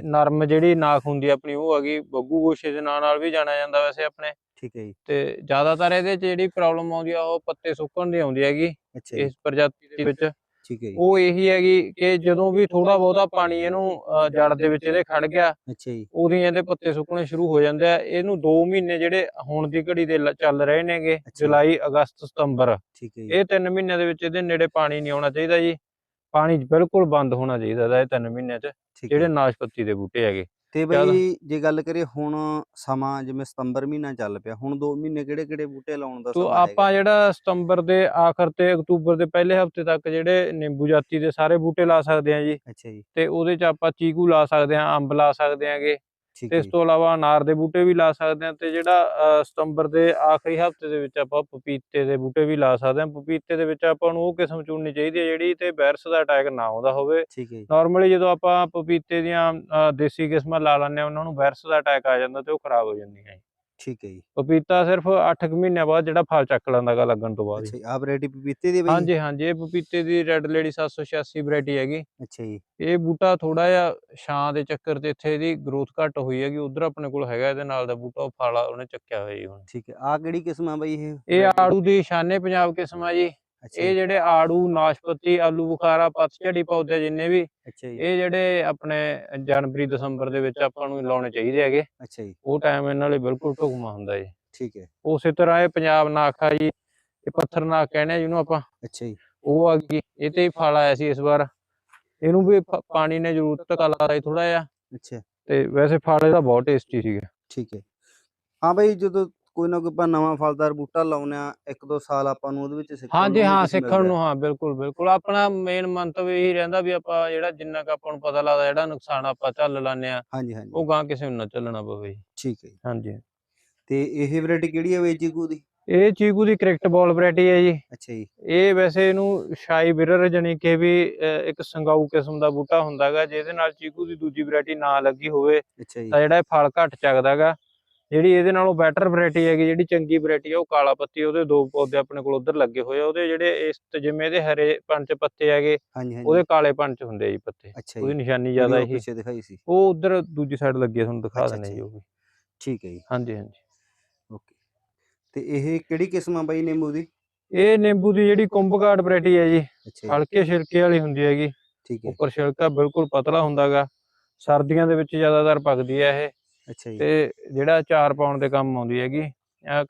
ਨਰਮ ਜਿਹੜੀ ਨਾਖ ਹੁੰਦੀ ਆ ਆਪਣੀ ਉਹ ਹੈਗੀ ਬੱਗੂ ਗੋਸ਼ੇ ਦੇ ਨਾਂ ਨਾਲ ਵੀ ਜਾਣਿਆ ਜਾਂਦਾ ਵੈਸੇ ਆਪਣੇ। ਠੀਕ ਹੈ ਜੀ। ਤੇ ਜ਼ਿਆਦਾਤਰ ਇਹਦੇ 'ਚ ਜਿਹੜੀ ਪ੍ਰੋਬਲਮ ਆਉਂਦੀ ਆ ਉਹ ਪੱਤੇ ਸੁੱਕਣ ਦੀ ਆਉਂਦੀ ਹੈਗੀ ਇਸ ਪ੍ਰਜਾਤੀ ਦੇ ਵਿੱਚ। ਠੀਕ ਹੈ ਜੀ। ਉਹ ਇਹੀ ਹੈਗੀ ਕਿ ਜਦੋਂ ਵੀ ਥੋੜਾ ਬਹੁਤਾ ਪਾਣੀ ਇਹਨੂੰ ਜੜ ਦੇ ਵਿੱਚ ਇਹਦੇ ਖੜ ਗਿਆ ਅੱਛਾ ਜੀ। ਉਦੋਂ ਇਹਦੇ ਪੱਤੇ ਸੁੱਕਣੇ ਸ਼ੁਰੂ ਹੋ ਜਾਂਦੇ ਆ। ਇਹਨੂੰ 2 ਮਹੀਨੇ ਜਿਹੜੇ ਹੁਣ ਦੀ ਘੜੀ ਦੇ ਚੱਲ ਰਹੇ ਨੇਗੇ। ਜੁਲਾਈ ਅਗਸਤ ਸਤੰਬਰ। ਠੀਕ ਹੈ ਜੀ। ਇਹ 3 ਮਹੀਨਿਆਂ ਦੇ ਵਿੱਚ ਇਹਦੇ ਨੇੜੇ ਪਾਣੀ ਨਹੀਂ ਆਉਣਾ ਚਾਹੀਦਾ ਜੀ। ਪਾਣੀ ਬਿਲਕੁਲ ਬੰਦ ਹੋਣਾ ਚਾਹੀਦਾ ਇਹਦਾ ਇਹ 3 ਮਹੀਨਿਆਂ 'ਚ ਠੀਕ ਹੈ। ਜਿਹੜੇ ਨਾਸ਼ਪਤੀ ਦੇ ਬੂਟੇ ਹੈਗੇ। ਤੇ ਬਈ ਜੇ ਗੱਲ ਕਰੀਏ ਹੁਣ ਸਮਾਂ ਜਿਵੇਂ ਸਤੰਬਰ ਮਹੀਨਾ ਚੱਲ ਪਿਆ ਹੁਣ 2 ਮਹੀਨੇ ਕਿਹੜੇ ਕਿਹੜੇ ਬੂਟੇ ਲਾਉਣ ਦਾ ਤੋ ਸਮਾਂ ਹੈਗਾ? ਆਪਾਂ ਜਿਹੜਾ ਸਤੰਬਰ ਦੇ ਆਖਰ ਤੇ ਅਕਤੂਬਰ ਦੇ ਪਹਿਲੇ ਹਫ਼ਤੇ ਤੱਕ ਜਿਹੜੇ ਨਿੰਬੂ ਜਾਤੀ ਦੇ ਸਾਰੇ ਬੂਟੇ ਲਾ ਸਕਦੇ ਆ ਜੀ। ਅੱਛਾ ਜੀ। ਤੇ ਉਹਦੇ 'ਚ ਆਪਾਂ ਚੀਕੂ ਲਾ ਸਕਦੇ ਆ ਅੰਬ ਲਾ ਸਕਦੇ ਆਂਗੇ ਇਸ ਤੋਂ ਇਲਾਵਾ ਅਨਾਰ ਦੇ ਬੂਟੇ ਵੀ ਲਾ ਸਕਦੇ ਆ ਤੇ ਜਿਹੜਾ ਸਤੰਬਰ ਦੇ ਆਖਰੀ ਹਫ਼ਤੇ ਦੇ ਵਿੱਚ ਆਪਾਂ ਪਪੀਤੇ ਦੇ ਬੂਟੇ ਵੀ ਲਾ ਸਕਦੇ ਆ ਪਪੀਤੇ ਦੇ ਵਿੱਚ ਆਪਾਂ ਨੂੰ ਉਹ ਕਿਸਮ ਚੁਣਨੀ ਚਾਹੀਦੀ ਹੈ ਜਿਹੜੀ ਤੇ ਵਾਇਰਸ ਦਾ ਅਟੈਕ ਨਾ ਆਉਂਦਾ ਹੋਵੇ। ਹੈ ਨਾਰਮਲੀ ਜਦੋਂ ਆਪਾਂ ਪਪੀਤੇ ਦੀਆਂ ਦੇਸੀ ਕਿਸਮਾਂ ਲਾ ਲੈਂਦੇ ਆ ਉਹਨਾਂ ਨੂੰ ਵਾਇਰਸ ਦਾ ਅਟੈਕ ਆ ਜਾਂਦਾ ਤੇ ਉਹ ਖਰਾਬ ਹੋ ਜਾਂਦੀਆਂ ਜੀ। ਠੀਕ ਹੈ ਜੀ। ਪਪੀਤਾ ਸਿਰਫ 8 ਮਹੀਨਿਆਂ ਬਾਅਦ ਜਿਹੜਾ ਫਲ ਚੱਕ ਲੈਂਦਾਗਾ ਲੱਗਣ ਤੋਂ ਬਾਅਦ ਅੱਛਾ ਆਹ ਵੈਰਾਈਟੀ ਪਪੀਤੇ ਦੀ ਬਈ? ਹਾਂਜੀ ਹਾਂਜੀ ਇਹ ਪਪੀਤੇ ਦੀ ਰੈੱਡ ਲੇਡੀ 786 ਵੈਰਾਈਟੀ ਹੈਗੀ। ਅੱਛਾ ਜੀ। ਇਹ ਬੂਟਾ ਥੋੜਾ ਜਿਹਾ ਛਾਂ ਦੇ ਚੱਕਰ ਤੇ ਇੱਥੇ ਇਹਦੀ ਗਰੋਥ ਘੱਟ ਹੋਈ ਹੈਗੀ ਉਧਰ ਆਪਣੇ ਕੋਲ ਹੈਗਾ ਇਹਦੇ ਨਾਲ ਦਾ ਬੂਟਾ ਉਹ ਫਲ ਆ ਉਹਨੇ ਚੱਕਿਆ ਹੋਇਆ ਜੀ ਹੁਣ। ਠੀਕ ਹੈ ਆਹ ਕਿਹੜੀ ਕਿਸਮ ਆ ਬਈ ਇਹ? ਇਹ? ਆੜੂ ਦੀ ਸ਼ਾਨੇ ਪੰਜਾਬ ਕਿਸਮ ਆ ਜੀ। ਇਹ ਜਿਹੜੇ ਆੜੂ ਨਾਸ਼ਪਤੀ ਆਲੂ ਬੁਖਾਰਾ ਪਤਝੜੀ ਪੌਦੇ ਜਿੰਨੇ ਵੀ ਇਹ ਜਿਹੜੇ ਆਪਣੇ ਜਨਵਰੀ ਦਸੰਬਰ ਦੇ ਵਿੱਚ ਆਪਾਂ ਨੂੰ ਲਾਉਣੇ ਚਾਹੀਦੇ ਹੈਗੇ। ਅੱਛਾ ਜੀ। ਉਹ ਟਾਈਮ ਇਹਨਾਂ ਲਈ ਬਿਲਕੁਲ ਢੁਕਮਾ ਹੁੰਦਾ ਜੀ। ਠੀਕ ਹੈ। ਉਸੇ ਤਰ੍ਹਾਂ ਇਹ ਪੰਜਾਬ ਨਾਖ ਆ ਜੀ ਇਹ ਪੱਥਰ ਨਾਖ ਕਹਿੰਦੇ ਆ ਜਿਹਨੂੰ ਆਪਾਂ। ਅੱਛਾ ਜੀ। ਉਹ ਆ ਗਈ। ਇਹ ਤੇ ਫਲ ਆਇਆ ਸੀ ਇਸ ਵਾਰ। ਇਹਨੂੰ ਵੀ ਪਾਣੀ ਨੇ ਜ਼ਰੂਰ ਧੱਕਾ ਸੀ ਥੋੜਾ ਜਿਹਾ। ਅੱਛਾ। ਤੇ ਵੈਸੇ ਫਲ ਇਹਦਾ ਬਹੁਤ ਟੇਸਟੀ ਸੀਗਾ। ਠੀਕ ਹੈ। ਹਾਂ ਬਈ ਜਦੋਂ ਕੋਈ ਨਾ ਕੋਈ ਆਪਾਂ ਨਵਾਂ ਫਲਦਾਰ ਬੂਟਾ ਲਾਉਂਦੇ ਆ ਇੱਕ ਦੋ ਸਾਲ ਆਪਾਂ ਨੂੰ ਉਹਦੇ ਵਿੱਚ ਸਿੱਖਣ ਹਾਂਜੀ ਨੂੰ ਵੀ ਹਾਂ ਸਿੱਖਣ ਨੂੰ ਹਾਂ। ਬਿਲਕੁਲ ਬਿਲਕੁਲ। ਆਪਣਾ ਮੇਨ ਮੰਤਵ ਇਹੀ ਰਹਿੰਦਾ ਵੀ ਆਪਾਂ ਜਿਹੜਾ ਜਿੰਨਾ ਕੁ ਆਪਾਂ ਨੂੰ ਪਤਾ ਲੱਗਦਾ ਜਿਹੜਾ ਨੁਕਸਾਨ ਆਪਾਂ ਝੱਲ ਲੈਂਦੇ ਆ ਹਾਂਜੀ ਹਾਂਜੀ। ਉਹ ਗਾਂ ਕਿਸੇ ਨੂੰ ਨਾ ਝੱਲਣਾ ਪਵੇ। ਠੀਕ ਹੈ। ਹਾਂਜੀ। ਤੇ ਇਹ ਵੈਰਾਈਟੀ ਕਿਹੜੀ ਹੈ ਬਈ ਚੀਕੂ ਦੀ? ਇਹ ਚੀਕੂ ਦੀ ਕ੍ਰਿਕਟ ਬਾਲ ਵੈਰਾਈਟੀ ਹੈ ਜੀ। ਅੱਛਾ ਜੀ। ਇਹ ਵੈਸੇ ਇਹਨੂੰ ਸ਼ਾਈ ਬਿਰਰ ਜਾਣੀ ਕਿ ਵੀ ਇੱਕ ਸੰਗਾਊ ਕਿਸਮ ਦਾ ਬੂਟਾ ਹੁੰਦਾਗਾ ਜਿਹਦੇ ਨਾਲ ਚੀਕੂ ਦੀ ਦੂਜੀ ਵੈਰਾਈਟੀ ਨਾ ਲੱਗੀ ਹੋਵੇ ਤਾਂ ਜਿਹੜਾ ਇਹ ਫਲ ਘੱਟ ਚੱਕਦਾਗਾ ਜਿਹੜੀ ਇਹਦੇ ਨਾਲੋਂ ਬੈਟਰ ਵੈਰਾਈਟੀ ਹੈਗੀ ਜਿਹੜੀ ਚੰਗੀ ਵੈਰਾਈਟੀ ਆ ਉਹ ਕਾਲਾ ਪੱਤੀ ਉਹਦੇ ਦੋ ਪੌਦੇ ਆਪਣੇ ਕੋਲ ਉਧਰ ਲੱਗੇ ਹੋਏ ਆ ਉਹਦੇ ਜਿਹੜੇ ਇਸ ਜਿਵੇਂ ਇਹਦੇ ਹਰੇ ਪੰਚ ਪੱਤੇ ਹੈਗੇ ਉਹਦੇ ਕਾਲੇ ਪੰਚ ਹੁੰਦੇ ਆ ਜੀ ਪੱਤੇ ਉਹਦੀ ਨਿਸ਼ਾਨੀ ਜ਼ਿਆਦਾ ਇਹੀ। ਪਿੱਛੇ ਦਿਖਾਈ ਸੀ। ਉਹ ਉਧਰ ਦੂਜੀ ਸਾਈਡ ਲੱਗੀ ਤੁਹਾਨੂੰ ਦਿਖਾ ਦਿੰਦੇ ਜੀ ਉਹ ਵੀ। ਠੀਕ ਹੈ ਜੀ। ਹਾਂਜੀ ਹਾਂਜੀ। ਓਕੇ। ਤੇ ਇਹ ਕਿਹੜੀ ਕਿਸਮ ਆ ਬਾਈ ਨਿੰਬੂ ਦੀ? ਇਹ ਨਿੰਬੂ ਦੀ ਜਿਹੜੀ ਕੁੰਭਕਾਟ ਵੈਰਾਈਟੀ ਹੈ ਜੀ ਹਲਕੇ ਛਿਲਕੇ ਵਾਲੀ ਹੁੰਦੀ ਹੈਗੀ। ਠੀਕ ਹੈ। ਉੱਪਰ ਛਿਲਕਾ ਬਿਲਕੁਲ ਪਤਲਾ ਹੁੰਦਾਗਾ। ਸਰਦੀਆਂ ਦੇ ਵਿੱਚ ਜ਼ਿਆਦਾਤਰ ਪੱਕਦੀ ਹੈ ਇਹ। ਅੱਛਾ ਜੀ। ਤੇ ਜਿਹੜਾ ਚਾਰ ਪਾਉਣ ਦੇ ਕੰਮ ਆਉਂਦੀ ਹੈਗੀ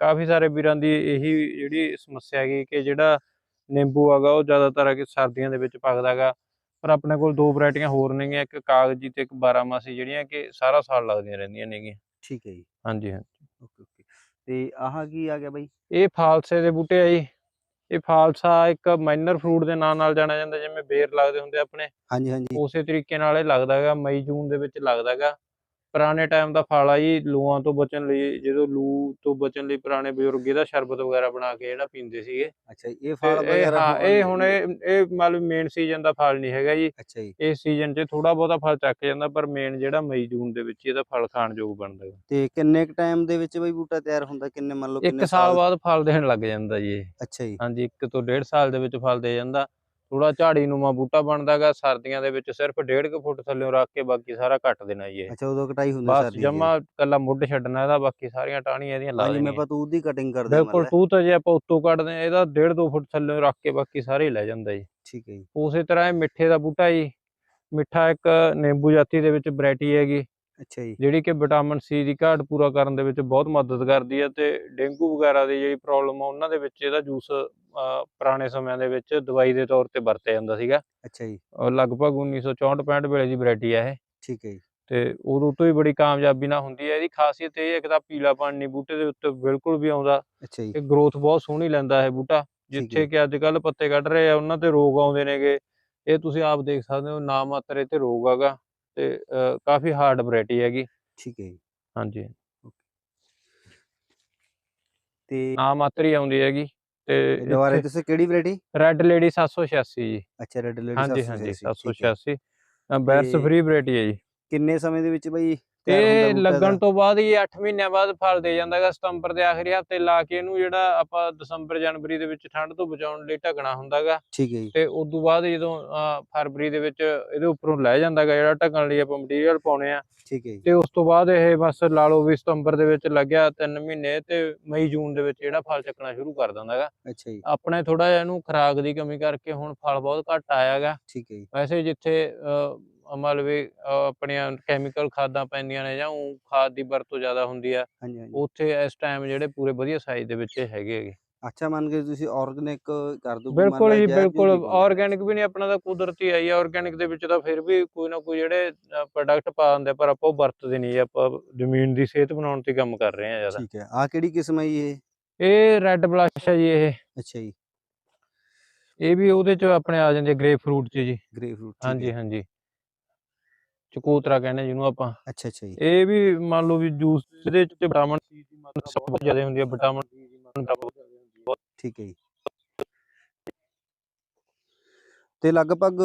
ਕਾਫੀ ਸਾਰੇ ਵੀਰਾਂ ਦੀ ਇਹੀ ਜਿਹੜੀ ਸਮੱਸਿਆ ਹੈਗੀ ਕਿ ਜਿਹੜਾ ਨਿੰਬੂ ਹੈਗਾ ਉਹ ਜ਼ਿਆਦਾਤਰ ਹੈ ਕਿ ਸਰਦੀਆਂ ਦੇ ਵਿੱਚ ਪੱਕਦਾਗਾ ਪਰ ਆਪਣੇ ਕੋਲ ਦੋ ਵੈਰਾਈਟੀਆਂ ਹੋਰ ਨੇਗੀਆਂ ਇੱਕ ਕਾਗਜੀ ਤੇ ਇੱਕ ਬਾਰਾਮਾਸੀ ਜਿਹੜੀਆਂ ਕਿ ਸਾਰਾ ਸਾਲ ਲੱਗਦੀਆਂ ਰਹਿੰਦੀਆਂ ਨੇਗੀਆਂ ਠੀਕ ਹੈ ਜੀ। ਹਾਂਜੀ ਹਾਂਜੀ। Okay okay. ਤੇ ਆਹ ਕੀ ਆ ਗਿਆ ਬਾਈ? ਇਹ ਫਾਲਸੇ ਦੇ ਬੂਟੇ ਆ ਜੀ। ਇਹ ਫਾਲਸਾ ਇੱਕ ਮਾਈਨਰ ਫਰੂਟ ਦੇ ਨਾਂ ਨਾਲ ਜਾਣਿਆ ਜਾਂਦਾ ਜਿਵੇਂ ਬੇਰ ਲੱਗਦੇ ਹੁੰਦੇ ਆਪਣੇ। ਹਾਂਜੀ ਹਾਂਜੀ। ਉਸੇ ਤਰੀਕੇ ਨਾਲ ਇਹ ਲੱਗਦਾ ਹੈਗਾ ਮਈ ਜੂਨ ਦੇ ਵਿੱਚ ਲੱਗਦਾ ਹੈਗਾ। ਪੁਰਾਣੇ ਟਾਈਮ ਦਾ ਫਲ ਆ ਜੀ ਲੂਆਂ ਤੋਂ ਬਚਣ ਲਈ ਜਦੋਂ ਲੂ ਤੋਂ ਬਚਣ ਲਈ ਪੁਰਾਣੇ ਬਜ਼ੁਰਗ ਇਹਦਾ ਸ਼ਰਬਤ ਵਗੈਰਾ ਬਣਾ ਕੇ ਜਿਹੜਾ ਪੀਂਦੇ ਸੀਗੇ। ਅੱਛਾ ਇਹ ਫਲ ਵਗੈਰਾ ਹਾਂ ਇਹ ਹੁਣ। ਇਹ ਇਹ ਮਤਲਬ ਮੇਨ ਸੀਜ਼ਨ ਦਾ ਫਲ ਨਹੀਂ ਹੈਗਾ ਜੀ। ਅੱਛਾ ਜੀ। ਇਸ ਸੀਜ਼ਨ 'ਚ ਥੋੜਾ ਬਹੁਤਾ ਫਲ ਚੱਕ ਜਾਂਦਾ ਪਰ ਮੇਨ ਜਿਹੜਾ ਮਈ ਜੂਨ ਦੇ ਵਿੱਚ ਇਹਦਾ ਫਲ ਖਾਣ ਯੋਗ ਬਣਦਾ ਤੇ ਕਿੰਨੇ ਕ ਟਾਈਮ ਦੇ ਵਿੱਚ ਬਾਈ ਬੂਟਾ ਤਿਆਰ ਹੁੰਦਾ? ਕਿੰਨੇ ਮੰਨ ਲਓ ਕਿੰਨੇ ਸਾਲ ਬਾਅਦ ਫਲ ਦੇਣ ਲੱਗ ਜਾਂਦਾ ਜੀ ਅੱਛਾ ਜੀ। ਹਾਂਜੀ ਇੱਕ ਤੋਂ ਡੇਢ ਸਾਲ ਦੇ ਵਿੱਚ ਫਲ ਦੇ ਜਾਂਦਾ। ਥੋੜਾ ਝਾੜੀ ਨੂੰਮਾ ਬੂਟਾ ਬਣਦਾਗਾ ਸਰਦੀਆਂ ਦੇ ਵਿੱਚ ਸਿਰਫ ਡੇਢ ਕੁ ਫੁੱਟ ਥੱਲੇ ਰੱਖ ਕੇ ਬਾਕੀ ਸਾਰਾ ਕੱਟ ਦੇਣਾ ਜੀ ਇਹ। ਅੱਛਾ ਉਦੋਂ ਕਟਾਈ ਹੁੰਦੀ ਬਸ ਸਰਦੀ ਜਮਾ ਕੱਲਾ ਮੁੱਢ ਛੱਡਣਾ ਇਹਦਾ ਬਾਕੀ ਸਾਰੀਆਂ ਟਾਹਣੀਆਂ ਇਹਦੀਆਂ ਲਾ ਦੇਣੀਆਂ। ਪਤਾ ਉਹਦੀ ਕਟਿੰਗ ਕਰਦੇ ਹਾਂ ਬਿਲਕੁਲ ਮਤਲਬ। ਤੂੰ ਤਾਂ ਜੇ ਆਪਾਂ ਉੱਤੋਂ ਕੱਢਦੇ ਆ ਇਹਦਾ ਡੇਢ ਦੋ ਫੁੱਟ ਥੱਲੇ ਰੱਖ ਕੇ ਬਾਕੀ ਸਾਰੇ ਲੈ ਜਾਂਦਾ ਜੀ। ਠੀਕ ਹੈ ਜੀ। ਉਸੇ ਤਰ੍ਹਾਂ ਇਹ ਮਿੱਠੇ ਦਾ ਬੂਟਾ ਜੀ ਮਿੱਠਾ ਇੱਕ ਨਿੰਬੂ ਜਾਤੀ ਦੇ ਵਿੱਚ ਵੈਰਾਈਟੀ ਹੈਗੀ ਅੱਛਾ ਜੀ। ਜਿਹੜੀ ਕਿ ਵਿਟਾਮਿਨ ਸੀ ਦੀ ਘਾਟ ਪੂਰਾ ਕਰਨ ਦੇ ਵਿੱਚ ਬਹੁਤ ਮਦਦ ਕਰਦੀ ਹੈ ਤੇ ਡੇਂਗੂ ਵਗੈਰਾ ਦੀ ਜਿਹੜੀ ਪ੍ਰੋਬਲਮ ਆ ਉਹਨਾਂ ਦੇ ਵਿੱਚ ਇਹਦਾ ਜੂਸ ਪੁਰਾਣੇ ਸਮਿਆਂ ਦੇ ਵਿੱਚ ਦਵਾਈ ਦੇ ਤੌਰ ਤੇ ਵਰਤਿਆ ਜਾਂਦਾ ਸੀਗਾ। ਅੱਛਾ ਜੀ। ਅਹ ਲਗਭਗ 1964 ਵੇਲੇ ਦੀ ਵੈਰਾਈਟੀ ਹੈ ਇਹ। ਠੀਕ ਹੈ ਜੀ। ਤੇ ਉਦੋਂ ਤੋਂ ਹੀ ਬੜੀ ਕਾਮਯਾਬੀ ਨਾਲ ਹੁੰਦੀ ਹੈ ਇਹਦੀ ਖਾਸੀਅਤ ਇਹ ਹੈ ਕਿ ਤਾਂ ਪੀਲਾਪਣ ਨਹੀਂ ਬੂਟੇ ਦੇ ਉੱਤੇ ਬਿਲਕੁਲ ਵੀ ਆਉਂਦਾ। ਅੱਛਾ ਜੀ। ਇਹ ਗਰੋਥ ਬਹੁਤ ਸੋਹਣੀ ਲੈਂਦਾ ਹੈ ਬੂਟਾ ਜਿੱਥੇ ਕਿ ਅੱਜ ਕੱਲ ਪੱਤੇ ਕੱਢ ਰਹੇ ਆ ਉਹਨਾਂ ਤੇ ਰੋਗ ਆਉਂਦੇ ਨੇਗੇ। ਇਹ ਤੁਸੀਂ ਆਪ ਦੇਖ ਸਕਦੇ ਹੋ ਨਾ ਮਾਤਰ ਇਹ ਤੇ ਰੋਗ ਹੈਗਾ। ਤੇ ਕਾਫੀ ਹਾਰਡ ਵੈਰਾਈਟੀ ਹੈਗੀ। ਠੀਕ ਹੈ ਜੀ। ਹਾਂਜੀ। ਤੇ ਨਾ ਮਾਤਰ ਹੀ ਆਉਂਦੀ ਹੈਗੀ। ਤੇ ਦੁਬਾਰੇ ਤੁਸੀਂ ਕਿਹੜੀ ਵੈਰਾਈਟੀ? ਰੈੱਡ ਲੇਡੀ 786 ਜੀ। ਅੱਛਾ ਰੈੱਡ ਲੇਡੀ ਹਾਂਜੀ ਹਾਂਜੀ 786 786 ਬੈਰਸ ਫ੍ਰੀ ਵੈਰਾਈਟੀ ਹੈ ਜੀ। ਕਿੰਨੇ ਸਮੇਂ ਦੇ ਵਿੱਚ ਬਾਈ ਇਹ ਲੱਗਣ? ਤੋਂ ਬਾਅਦ ਹੀ 8 ਮਹੀਨਿਆਂ ਬਾਅਦ ਫਲ ਦੇ ਜਾਂਦਾ ਹੈਗਾ ਸਤੰਬਰ ਦੇ ਆਖਰੀ ਹਫ਼ਤੇ ਲਾ ਕੇ ਇਹਨੂੰ ਜਿਹੜਾ ਆਪਾਂ ਦਸੰਬਰ ਜਨਵਰੀ ਦੇ ਵਿੱਚ ਠੰਡ ਤੋਂ ਬਚਾਉਣ ਲਈ ਢਕਣਾ ਹੁੰਦਾਗਾ ਠੀਕ ਹੈ ਜੀ। ਤੇ ਉਸ ਤੋਂ ਬਾਅਦ ਜਦੋਂ ਫਰਵਰੀ ਦੇ ਵਿੱਚ ਇਹਦੇ ਉੱਪਰੋਂ ਲੈ ਜਾਂਦਾ ਹੈਗਾ ਜਿਹੜਾ ਢਕਣ ਲਈ ਆਪਾਂ ਮਟੀਰੀਅਲ ਪਾਉਣੇ ਆ। ਠੀਕ ਹੈ ਜੀ। ਤੇ ਉਸ ਤੋਂ ਬਾਅਦ ਇਹ ਬਸ ਲਾ ਲਓ ਵੀ ਸਤੰਬਰ ਦੇ ਵਿੱਚ ਲੱਗਿਆ 3 ਮਹੀਨੇ ਤੇ ਮਈ ਜੂਨ ਦੇ ਵਿੱਚ ਜਿਹੜਾ ਫਲ ਚੱਕਣਾ ਸ਼ੁਰੂ ਕਰ ਦਿੰਦਾ ਹੈਗਾ। ਅੱਛਾ ਜੀ। ਆਪਣੇ ਥੋੜਾ ਜਿਹਾ ਇਹਨੂੰ ਖੁਰਾਕ ਦੀ ਕਮੀ ਕਰਕੇ ਹੁਣ ਫਲ ਬਹੁਤ ਘੱਟ ਆਇਆ ਹੈਗਾ। ਠੀਕ ਹੈ ਜੀ। ਵੈਸੇ ਜਿੱਥੇ ਮਤਲਬ ਵੀ ਅਹ, ਆਪਣੀਆਂ ਕੈਮੀਕਲ ਖਾਦਾਂ ਪੈਂਦੀਆਂ ਨੇ ਜਾਂ ਊਂ ਖਾਦ ਦੀ ਵਰਤੋਂ ਜ਼ਿਆਦਾ ਹੁੰਦੀ ਆ ਹਾਂਜੀ ਹਾਂਜੀ। ਉੱਥੇ ਇਸ ਟਾਈਮ ਜਿਹੜੇ ਪੂਰੇ ਵਧੀਆ ਸਾਈਜ਼ ਦੇ ਵਿੱਚ ਇਹ ਹੈਗੇ ਹੈਗੇ। ਅੱਛਾ ਮੰਨ ਕੇ ਤੁਸੀਂ ਆਰਗੈਨਿਕ ਕਰ ਦੋ ਬਿਲਕੁਲ ਜੀ ਬਿਲਕੁਲ। ਆਰਗੈਨਿਕ ਵੀ ਨਹੀਂ ਆਪਣਾ ਤਾਂ ਕੁਦਰਤੀ ਜੀ। ਆਰਗੈਨਿਕ ਦੇ ਵਿੱਚ ਤਾਂ ਫਿਰ ਵੀ ਕੋਈ ਨਾ ਕੋਈ ਜਿਹੜੇ ਪ੍ਰੋਡਕਟ ਪਾ ਦਿੰਦੇ ਆ, ਪਰ ਆਪਾਂ ਉਹ ਵਰਤਦੇ ਨਹੀਂ ਜੀ, ਆਪਾਂ ਜ਼ਮੀਨ ਦੀ ਸਿਹਤ ਬਣਾਉਣ ਤੇ ਕੰਮ ਕਰ ਰਹੇ ਆ ਜ਼ਿਆਦਾ। ਠੀਕ ਹੈ। ਆ ਕਿਹੜੀ ਕਿਸਮ ਹੈ ਜੀ ਇਹ? ਇਹ ਰੈੱਡ ਬਲਸ਼ ਹੈ ਜੀ ਇਹ। ਅੱਛਾ ਜੀ। ਇਹ ਵੀ ਉਹਦੇ ਚ ਆਪਣੇ ਆ ਜਾਂਦੇ ਗ੍ਰੇਪ ਫਰੂਟ ਚ ਜੀ। ਗ੍ਰੇਪ ਫਰੂਟ ਹਾਂਜੀ ਹਾਂਜੀ। ਚਕੋਤਰਾ ਕਹਿੰਦੇ ਜਿਹਨੂੰ ਆਪਾਂ। ਅੱਛਾ ਅੱਛਾ ਜੀ। ਇਹ ਵੀ ਮੰਨ ਲਓ ਵੀ ਜੂਸ ਇਹਦੇ ਚ ਵਿਟਾਮਿਨ ਸੀ ਦੀ ਮਾਤਰਾ ਬਹੁਤ ਜ਼ਿਆਦਾ ਹੁੰਦੀ ਹੈ ਵਿਟਾਮਿਨ ਸੀ ਦੀ ਮਾਤਰਾ ਬਹੁਤ ਠੀਕ ਹੈ ਜੀ। ਤੇ ਲਗਭਗ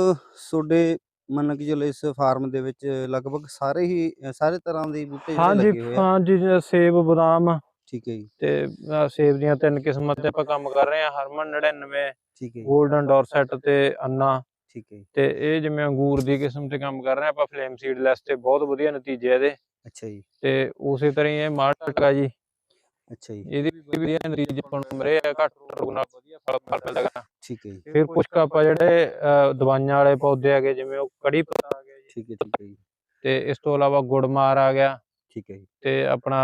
ਤੁਹਾਡੇ ਮੰਨ ਕੇ ਚਲੋ ਇਸ ਫਾਰਮ ਦੇ ਵਿੱਚ ਲਗਭਗ ਸਾਰੇ ਹੀ ਸਾਰੇ ਤਰ੍ਹਾਂ ਦੇ ਬੂਟੇ ਲੱਗੇ ਹੋਏ ਆ। ਹਾਂਜੀ ਸੇਬ ਬਦਾਮ। ਠੀਕ ਹੈ ਜੀ। ਤੇ ਸੇਬ ਦੀਆਂ ਤਿੰਨ ਕਿਸਮਾਂ ਤੇ ਆਪਾਂ ਕੰਮ ਕਰ ਰਹੇ ਹਾਂ ਹਰਮਨ 99 ਠੀਕ ਹੈ 골ਡਨ ਡੋਰਸੈਟ ਤੇ ਅੰਨਾ। ਠੀਕ ਹੈ ਤੇ ਇਹ ਜਿਵੇਂ ਅੰਗੂਰ ਦੀ ਕਿਸਮ ਤੇ ਕੰਮ ਕਰ ਰਹੇ ਆਪਾਂ ਫਲੇਮ ਸੀਡਲੈਸ ਤੇ ਬਹੁਤ ਵਧੀਆ ਨਤੀਜੇ ਇਹਦੇ। ਅੱਛਾ ਜੀ। ਤੇ ਉਸੇ ਤਰ੍ਹਾਂ ਹੀ ਇਹ ਮਾਲਟਾ ਜੀ। ਅੱਛਾ ਜੀ। ਇਹਦੇ ਵੀ ਵਧੀਆ ਨਤੀਜੇ ਆਪਾਂ ਨੂੰ ਆ ਘੱਟ ਰੋਗ ਨਾਲ ਵਧੀਆ ਫਲ ਫਲ ਮਿਲਦਾ। ਠੀਕ ਹੈ ਜੀ। ਫਿਰ ਕੁਝ ਕੁ ਆਪਾਂ ਜਿਹੜੇ ਦਵਾਈਆਂ ਵਾਲੇ ਪੌਦੇ ਹੈਗੇ ਜਿਵੇਂ ਉਹ ਕੜੀ ਪੱਤਾ ਆ ਗਿਆ ਜੀ। ਠੀਕ ਹੈ ਠੀਕ ਹੈ ਤੇ ਇਸ ਤੋਂ ਇਲਾਵਾ ਗੁੜਮਾਰ ਆ ਗਿਆ। ਠੀਕ ਹੈ ਜੀ। ਤੇ ਆਪਣਾ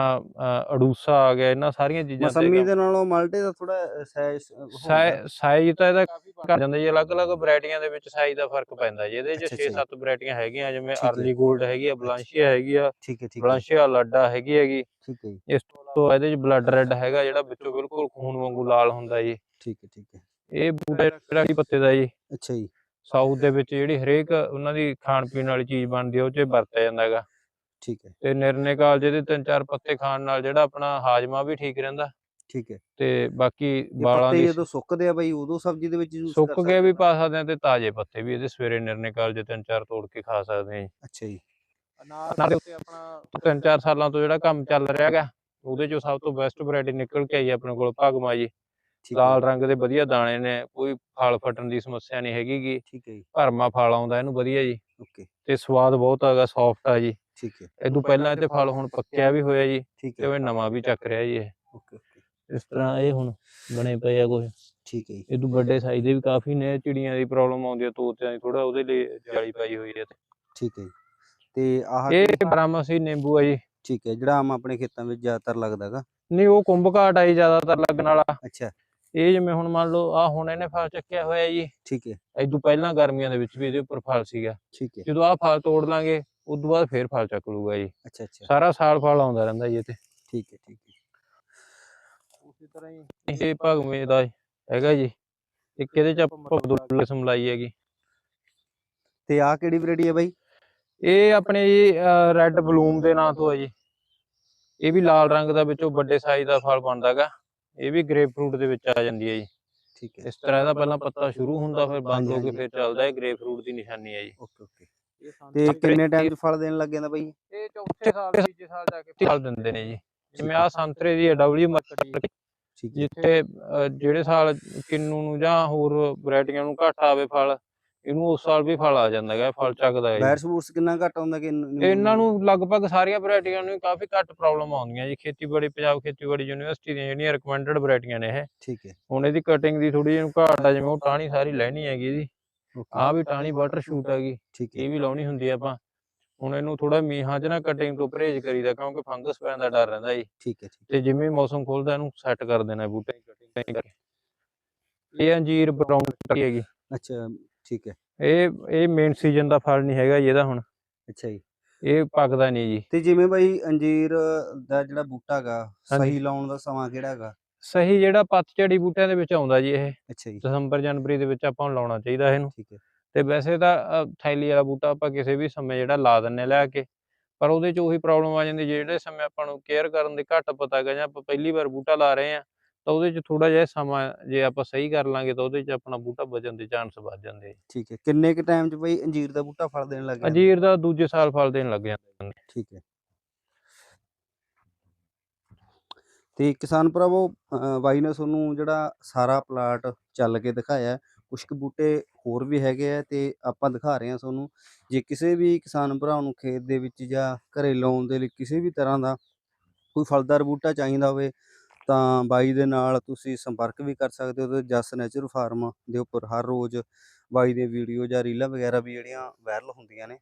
ਅੜੂਸਾ ਆ ਗਿਆ ਇਹਨਾਂ ਸਾਰੀਆਂ ਚੀਜ਼ਾਂ ਮਸੰਮੀ ਦੇ ਨਾਲੋਂ ਮਾਲਟੇ ਦਾ ਥੋੜਾ ਸਾਈਜ਼ ਸਾਈ- ਸਾਈਜ਼ ਤਾਂ ਇਹਦਾ ਘੱਟ ਜਾਂਦਾ ਜੀ ਅਲੱਗ-ਅਲੱਗ ਵੈਰਾਈਟੀਆਂ ਦੇ ਵਿੱਚ ਸਾਈਜ਼ ਦਾ ਫ਼ਰਕ ਪੈਂਦਾ ਜੀ। ਇਹਦੇ 'ਚ ਅੱਛਾ, ਅੱਛਾ। ਜੀ। 6-7 ਵੈਰਾਈਟੀਆਂ ਹੈਗੀਆਂ ਜਿਵੇਂ। ਅਰਲੀ 골ਡ ਹੈਗੀ ਆ ਬਲਾਂਸ਼ੀਆ ਹੈਗੀ ਆ ਠੀਕ ਹੈ ਠੀਕ ਬਲਾਂਸ਼ੀਆ ਲਾਡਾ ਹੈਗੀ ਹੈਗੀ। ਠੀਕ ਹੈ ਜੀ। ਇਸ ਤੋਂ ਇਹਦੇ 'ਚ ਬਲੱਡ ਰੈੱਡ ਹੈਗਾ ਜਿਹੜਾ ਵਿੱਚੋਂ ਬਿਲਕੁਲ ਖੂਨ ਵਾਂਗੂ ਲਾਲ ਹੁੰਦਾ ਜੀ। ਠੀਕ ਹੈ ਠੀਕ ਹੈ। ਇਹ ਬੂਟਾ ਕੀ ਪੱਤੇ ਦਾ ਜੀ। ਅੱਛਾ ਜੀ। ਸਾਊਥ ਦੇ ਵਿੱਚ ਜਿਹੜੀ ਹਰੇਕ ਉਹਨਾਂ ਦੀ ਖਾਣ ਪੀਣ ਵਾਲੀ ਚੀਜ਼ ਬਣਦੀ ਉਹ 'ਚ ਵਰਤਿਆ ਜਾਂਦਾ ਹੈਗਾ। ਠੀਕ ਹੈ। ਤੇ ਨਿਰਨੇ ਕਾਲਜੇ ਦੇ ਤਿੰਨ ਚਾਰ ਪੱਤੇ ਖਾਣ ਨਾਲ ਜਿਹੜਾ ਆਪਣਾ ਹਾਜ਼ਮਾ ਵੀ ਠੀਕ ਰਹਿੰਦਾ। ਠੀਕ ਹੈ। ਤੇ ਬਾਕੀ ਵਾਲਾਂ ਦੀ ਜਦੋਂ ਸੁੱਕਦੇ ਆ ਬਾਈ ਉਦੋਂ ਸਬਜ਼ੀ ਦੇ ਵਿੱਚ ਯੂਜ਼ ਸੁੱਕ ਕੇ ਵੀ ਪਾ ਸਕਦੇ ਆ ਤੇ ਤਾਜ਼ੇ ਪੱਤੇ ਵੀ ਇਹਦੇ ਸਵੇਰੇ ਨਿਰਨੇ ਕਾਲਜੇ ਤਿੰਨ ਚਾਰ ਤੋੜ ਕੇ ਖਾ ਸਕਦੇ ਆ ਜੀ। ਅੱਛਾ ਜੀ। ਅਨਾਰ ਦੇ ਉੱਤੇ ਆਪਣਾ ਤਿੰਨ ਚਾਰ ਸਾਲਾਂ ਤੋਂ ਜਿਹੜਾ ਕੰਮ ਚੱਲ ਰਿਹਾ ਹੈਗਾ ਉਹਦੇ ਚੋਂ ਸਭ ਤੋਂ ਬੈਸਟ ਵੈਰਾਈਟੀ ਨਿਕਲ ਕੇ ਆਈ ਆਪਣੇ ਕੋਲ ਭਗਮਾ ਜੀ ਲਾਲ ਰੰਗ ਦੇ ਵਧੀਆ ਦਾਣੇ ਨੇ ਕੋਈ ਫਲ ਫਟਣ ਦੀ ਸਮੱਸਿਆ ਨਹੀਂ ਹੈਗੀ ਗੀ। ਠੀਕ ਹੈ ਜੀ। ਭਰਮਾ ਫਲ ਆਉਂਦਾ ਇਹਨੂੰ ਵਧੀਆ ਜੀ। ਓਕੇ। ਤੇ ਸਵਾਦ ਬਹੁਤ ਹੈਗਾ ਸੌਫਟ ਆ ਜੀ। ਠੀਕ ਹੈ। ਇਦੋਂ ਪਹਿਲਾਂ ਇਹ ਤੇ ਫਲ ਹੁਣ ਪੱਕਿਆ ਵੀ ਹੋਇਆ ਜੀ ਠੀਕ ਤੇ ਉਹ ਨਵਾਂ ਵੀ ਚੱਕ ਰਿਹਾ ਜੀ ਇਹ। ਓਕੇ। ਇਸ ਤਰ੍ਹਾਂ ਇਹ ਹੁਣ ਬਣੇ ਪਏ ਆ ਕੁਝ ਠੀਕ ਹੈ ਜੀ। ਇਹ ਤੋਂ ਵੱਡੇ ਸਾਈਜ਼ ਦੇ ਵੀ ਕਾਫੀ ਨੇ ਚਿੜੀਆਂ ਦੀ ਪ੍ਰੋਬਲਮ ਆਉਂਦੀ ਆ ਤੋਤਿਆਂ ਦੀ ਥੋੜਾ ਉਹਦੇ ਲਈ ਜਾਲੀ ਪਾਈ ਹੋਈ ਹੈ ਠੀਕ ਹੈ ਜੀ। ਤੇ ਆਹ ਇਹ ਬਰਾਮਸੀ ਨਿੰਬੂ ਆ ਜੀ। ਠੀਕ ਹੈ ਜਿਹੜਾ ਆਮ ਆਪਣੇ ਖੇਤਾਂ ਵਿੱਚ ਜ਼ਿਆਦਾਤਰ ਲੱਗਦਾਗਾ ਨਹੀਂ ਉਹ ਕੁੰਭ ਘਾਟ ਆਈ ਜ਼ਿਆਦਾਤਰ ਲੱਗਣ ਵਾਲਾ। ਅੱਛਾ। ਇਹ ਜਿਵੇਂ ਹੁਣ ਮੰਨ ਲਓ ਆ ਹੁਣ ਇਹਨੇ ਫਲ ਚੱਕਿਆ ਹੋਇਆ ਜੀ। ਠੀਕ ਹੈ। ਇਦੋਂ ਪਹਿਲਾਂ ਗਰਮੀਆਂ ਦੇ ਵਿੱਚ ਵੀ ਇਹਦੇ ਉੱਪਰ ਫਲ ਸੀਗਾ। ਠੀਕ ਹੈ। ਜਦੋਂ ਆ ਫਲ ਤੋੜ ਲਾਂਗੇ ਉਦੋਂ ਬਾਅਦ ਫੇਰ ਫਲ ਚੱਕ ਲੂਗਾ ਜੀ। ਅੱਛਾ ਅੱਛਾ। ਸਾਰਾ ਸਾਲ ਫਲ ਆਉਂਦਾ ਰਹਿੰਦਾ ਜੀ ਇਹ ਤੇ ਠੀਕ ਹੈ ਠੀਕ ਉਸੇ ਤਰ੍ਹਾਂ ਹੀ ਇਹ ਭਗਵੇਂ ਦਾ ਹੈਗਾ ਜੀ। ਇੱਕ ਇਹਦੇ ਚ ਆਪਾਂ ਬਦੁੱਲ ਕਿਸਮ ਲਾਈ ਹੈਗੀ? ਤੇ ਆਹ ਕਿਹੜੀ ਵੈਰਾਈਟੀ ਹੈ ਬਾਈ? ਇਹ ਆਪਣੇ ਜੀ ਰੈੱਡ ਬਲੂਮ ਦੇ ਨਾਂ ਤੋਂ ਹੈ ਜੀ। ਇਹ ਵੀ ਲਾਲ ਰੰਗ ਦਾ ਵਿੱਚੋਂ ਵੱਡੇ ਸਾਈਜ਼ ਦਾ ਫਲ ਬਣਦਾਗਾ ਇਹ ਵੀ ਗ੍ਰੇਪ ਫਰੂਟ ਦੇ ਵਿੱਚ ਆ ਜਾਂਦੀ ਹੈ ਜੀ। ਠੀਕ ਹੈ। ਇਸ ਤਰ੍ਹਾਂ ਇਹਦਾ ਪਹਿਲਾਂ ਪੱਤਾ ਸ਼ੁਰੂ ਹੁੰਦਾ ਫਿਰ ਬੰਦ ਹੋ ਕੇ। ਫਿਰ ਚੱਲਦਾ ਹੈ। ਗ੍ਰੇਪ ਫਰੂਟ ਦੀ ਨਿਸ਼ਾਨੀ ਹੈ ਜੀ। Okay okay. ਤੇ ਕਿੰਨੇ ਟਾਈਮ 'ਚ ਫਲ ਦੇਣ ਲੱਗ ਜਾਂਦਾ ਬਾਈ? ਇਹ ਚੌਥੇ ਸਾਲ ਤੀਜੇ ਸਾਲ ਜਾ ਕੇ ਫਲ ਦਿੰਦੇ ਨੇ ਜੀ। ਜਿਵੇਂ ਆ ਸੰਤਰੇ ਦੀ ਡਬਲਯੂ ਮਾਰਕੀਟ ਠੀਕ ਹੈ। ਜਿੱਥੇ ਜਿਹੜੇ ਸਾਲ ਕਿੰਨੂ ਨੂੰ ਜਾਂ ਹੋਰ ਵੈਰਾਈਟੀਆਂ ਨੂੰ ਘੱਟ ਆਵੇ ਫਲ ਇਹਨੂੰ ਉਸ ਸਾਲ ਵੀ ਫਲ ਆ ਜਾਂਦਾ ਹੈ ਫਲ ਚੱਕਦਾ ਹੈ ਜੀ। ਵਾਇਰਸ ਵੂਰਸ ਕਿੰਨਾ ਘੱਟ ਆਉਂਦਾ ਕਿ ਇਹਨੂੰ- ਨੂੰ ਲਗਭਗ ਸਾਰੀਆਂ ਵੈਰਾਈਟੀਆਂ ਨੂੰ ਕਾਫੀ ਘੱਟ ਪ੍ਰੋਬਲਮ ਆਉਂਦੀਆਂ ਜੀ। ਖੇਤੀਬਾੜੀ ਪੰਜਾਬ ਖੇਤੀਬਾੜੀ ਯੂਨੀਵਰਸਿਟੀ ਦੀਆਂ ਜਿਹੜੀਆਂ ਰეკਮੈਂਡਡ ਵੈਰਾਈਟੀਆਂ ਨੇ ਇਹ। ਠੀਕ ਹੈ। ਹੁਣ ਇਹਦੀ ਕਟਿੰਗ ਦੀ ਥੋੜੀ ਜਿਹੀ ਘਾਟ ਆ ਜਿਵੇਂ ਉਹ ਟਾਹਣੀ ਸਾਰੀ ਲੈਣੀ ਹੈਗੀ ਓਕੇ। ਆਹ ਵੀ ਟਾਹਣੀ ਵਾਟਰ ਸ਼ੂਟ ਹੈਗੀ। ਇਹ ਵੀ ਲਾਉਣੀ ਹੁੰਦੀ ਆ ਆਪਾਂ। ਹੁਣ ਇਹਨੂੰ ਥੋੜਾ ਮੀਂਹਾਂ 'ਚ ਨਾ ਕਟਿੰਗ ਤੋਂ ਪਰਹੇਜ਼ ਕਰੀਦਾ ਕਿਉਂਕਿ ਫੰਗਸ ਪੈਣ ਦਾ ਡਰ ਰਹਿੰਦਾ ਜੀ। ਠੀਕ ਹੈ ਠੀਕ ਤੇ ਜਿਵੇਂ ਮੌਸਮ ਖੁੱਲਦਾ ਇਹਨੂੰ ਸੈੱਟ ਕਰ ਦੇਣਾ ਬੂਟੇ ਦੀ ਕਟਿੰਗ ਕਰਕੇ। ਇਹ ਅੰਜੀਰ ਬਰਾਊਨ ਟੱਕੀ ਹੈਗੀ। ਅੱਛਾ ਠੀਕ ਹੈ। ਇਹ ਇਹ ਮੇਨ ਸੀਜ਼ਨ ਦਾ ਫਲ ਨਹੀਂ ਹੈਗਾ ਇਹਦਾ ਹੁਣ। ਅੱਛਾ ਜੀ। ਇਹ ਪੱਕਦਾ ਨਹੀਂ ਜੀ। ਤੇ ਜਿਵੇਂ ਬਾਈ ਅੰਜੀਰ ਦਾ ਜਿਹੜਾ ਬੂਟਾ ਹੈਗਾ। ਸਹੀ ਲਾਉਣ ਦਾ ਸਮਾਂ ਕਿਹੜਾ ਹੈਗਾ? ਸਹੀ ਜਿਹੜਾ ਪੱਤਝੜੀ ਬੂਟਿਆਂ ਦੇ ਵਿੱਚ ਆਉਂਦਾ ਜੀ ਇਹ। ਅੱਛਾ ਜੀ। ਦਸੰਬਰ ਜਨਵਰੀ ਦੇ ਵਿੱਚ ਆਪਾਂ ਨੂੰ ਲਾਉਣਾ ਚਾਹੀਦਾ ਇਹਨੂੰ। ਠੀਕ ਹੈ। ਤੇ ਵੈਸੇ ਤਾਂ ਥੈਲੀ ਵਾਲਾ ਬੂਟਾ ਆਪਾਂ ਕਿਸੇ ਵੀ ਸਮੇਂ ਜਿਹੜਾ ਲਾ ਦਿੰਨੇ ਲਿਆ ਕੇ ਪਰ ਉਹਦੇ 'ਚ ਉਹੀ ਪ੍ਰੋਬਲਮ ਆ ਜਾਂਦੀ ਜਿਹੜੇ ਸਮੇਂ ਆਪਾਂ ਨੂੰ ਕੇਅਰ ਕਰਨ ਦੀ ਘੱਟ ਪਤਾ ਹੈਗਾ ਜਾਂ ਆਪਾਂ ਪਹਿਲੀ ਵਾਰ ਬੂਟਾ ਲਾ ਰਹੇ ਆ ਤਾਂ ਉਹਦੇ 'ਚ ਥੋੜਾ ਜਿਹਾ ਸਮਾਂ ਜੇ ਆਪਾਂ ਸਹੀ ਕਰ ਲਾਂਗੇ ਤਾਂ ਉਹਦੇ 'ਚ ਆਪਣਾ ਬੂਟਾ ਬਚਣ ਦੇ ਚਾਂਸ ਵੱਧ ਜਾਂਦੇ। ਠੀਕ ਹੈ ਕਿੰਨੇ ਕ ਟਾਈਮ 'ਚ ਬਾਈ ਅੰਜੀਰ ਦਾ ਬੂਟਾ ਫਲ ਦੇਣ ਲੱਗ ਜਾਂਦਾ ਅੰਜੀਰ ਦਾ ਦੂਜੇ ਸਾਲ ਫਲ ਦੇਣ ਲੱਗ ਜਾਂਦਾ। ਠੀਕ ਹੈ ਤੇ ਕਿਸਾਨ ਭਰਾਵੋ ਬਾਈ ਨੇ ਤੁਹਾਨੂੰ ਜਿਹੜਾ ਸਾਰਾ ਪਲਾਟ ਚੱਲ ਕੇ ਦਿਖਾਇਆ ਕੁਝ ਕੁ ਬੂਟੇ ਹੋਰ ਵੀ ਹੈਗੇ ਆ ਤੇ ਆਪਾਂ ਦਿਖਾ ਰਹੇ ਹਾਂ ਤੁਹਾਨੂੰ ਜੇ ਕਿਸੇ ਵੀ ਕਿਸਾਨ ਭਰਾ ਨੂੰ ਖੇਤ ਦੇ ਵਿੱਚ ਜਾਂ ਘਰੇ ਲਾਉਣ ਦੇ ਲਈ ਕਿਸੇ ਵੀ ਤਰ੍ਹਾਂ ਦਾ ਕੋਈ ਫਲਦਾਰ ਬੂਟਾ ਚਾਹੀਦਾ ਹੋਵੇ ਤਾਂ ਬਾਈ ਦੇ ਨਾਲ ਤੁਸੀਂ ਸੰਪਰਕ ਵੀ ਕਰ ਸਕਦੇ ਹੋ ਤੇ ਜਸ ਨੈਚੁਰਲ ਫਾਰਮ ਦੇ ਉੱਪਰ ਹਰ ਰੋਜ਼ ਬਾਈ ਦੀਆਂ ਵੀਡੀਓ ਜਾਂ ਰੀਲਾਂ ਵਗੈਰਾ ਵੀ ਜਿਹੜੀਆਂ ਵਾਇਰਲ ਹੁੰਦੀਆਂ ਨੇ।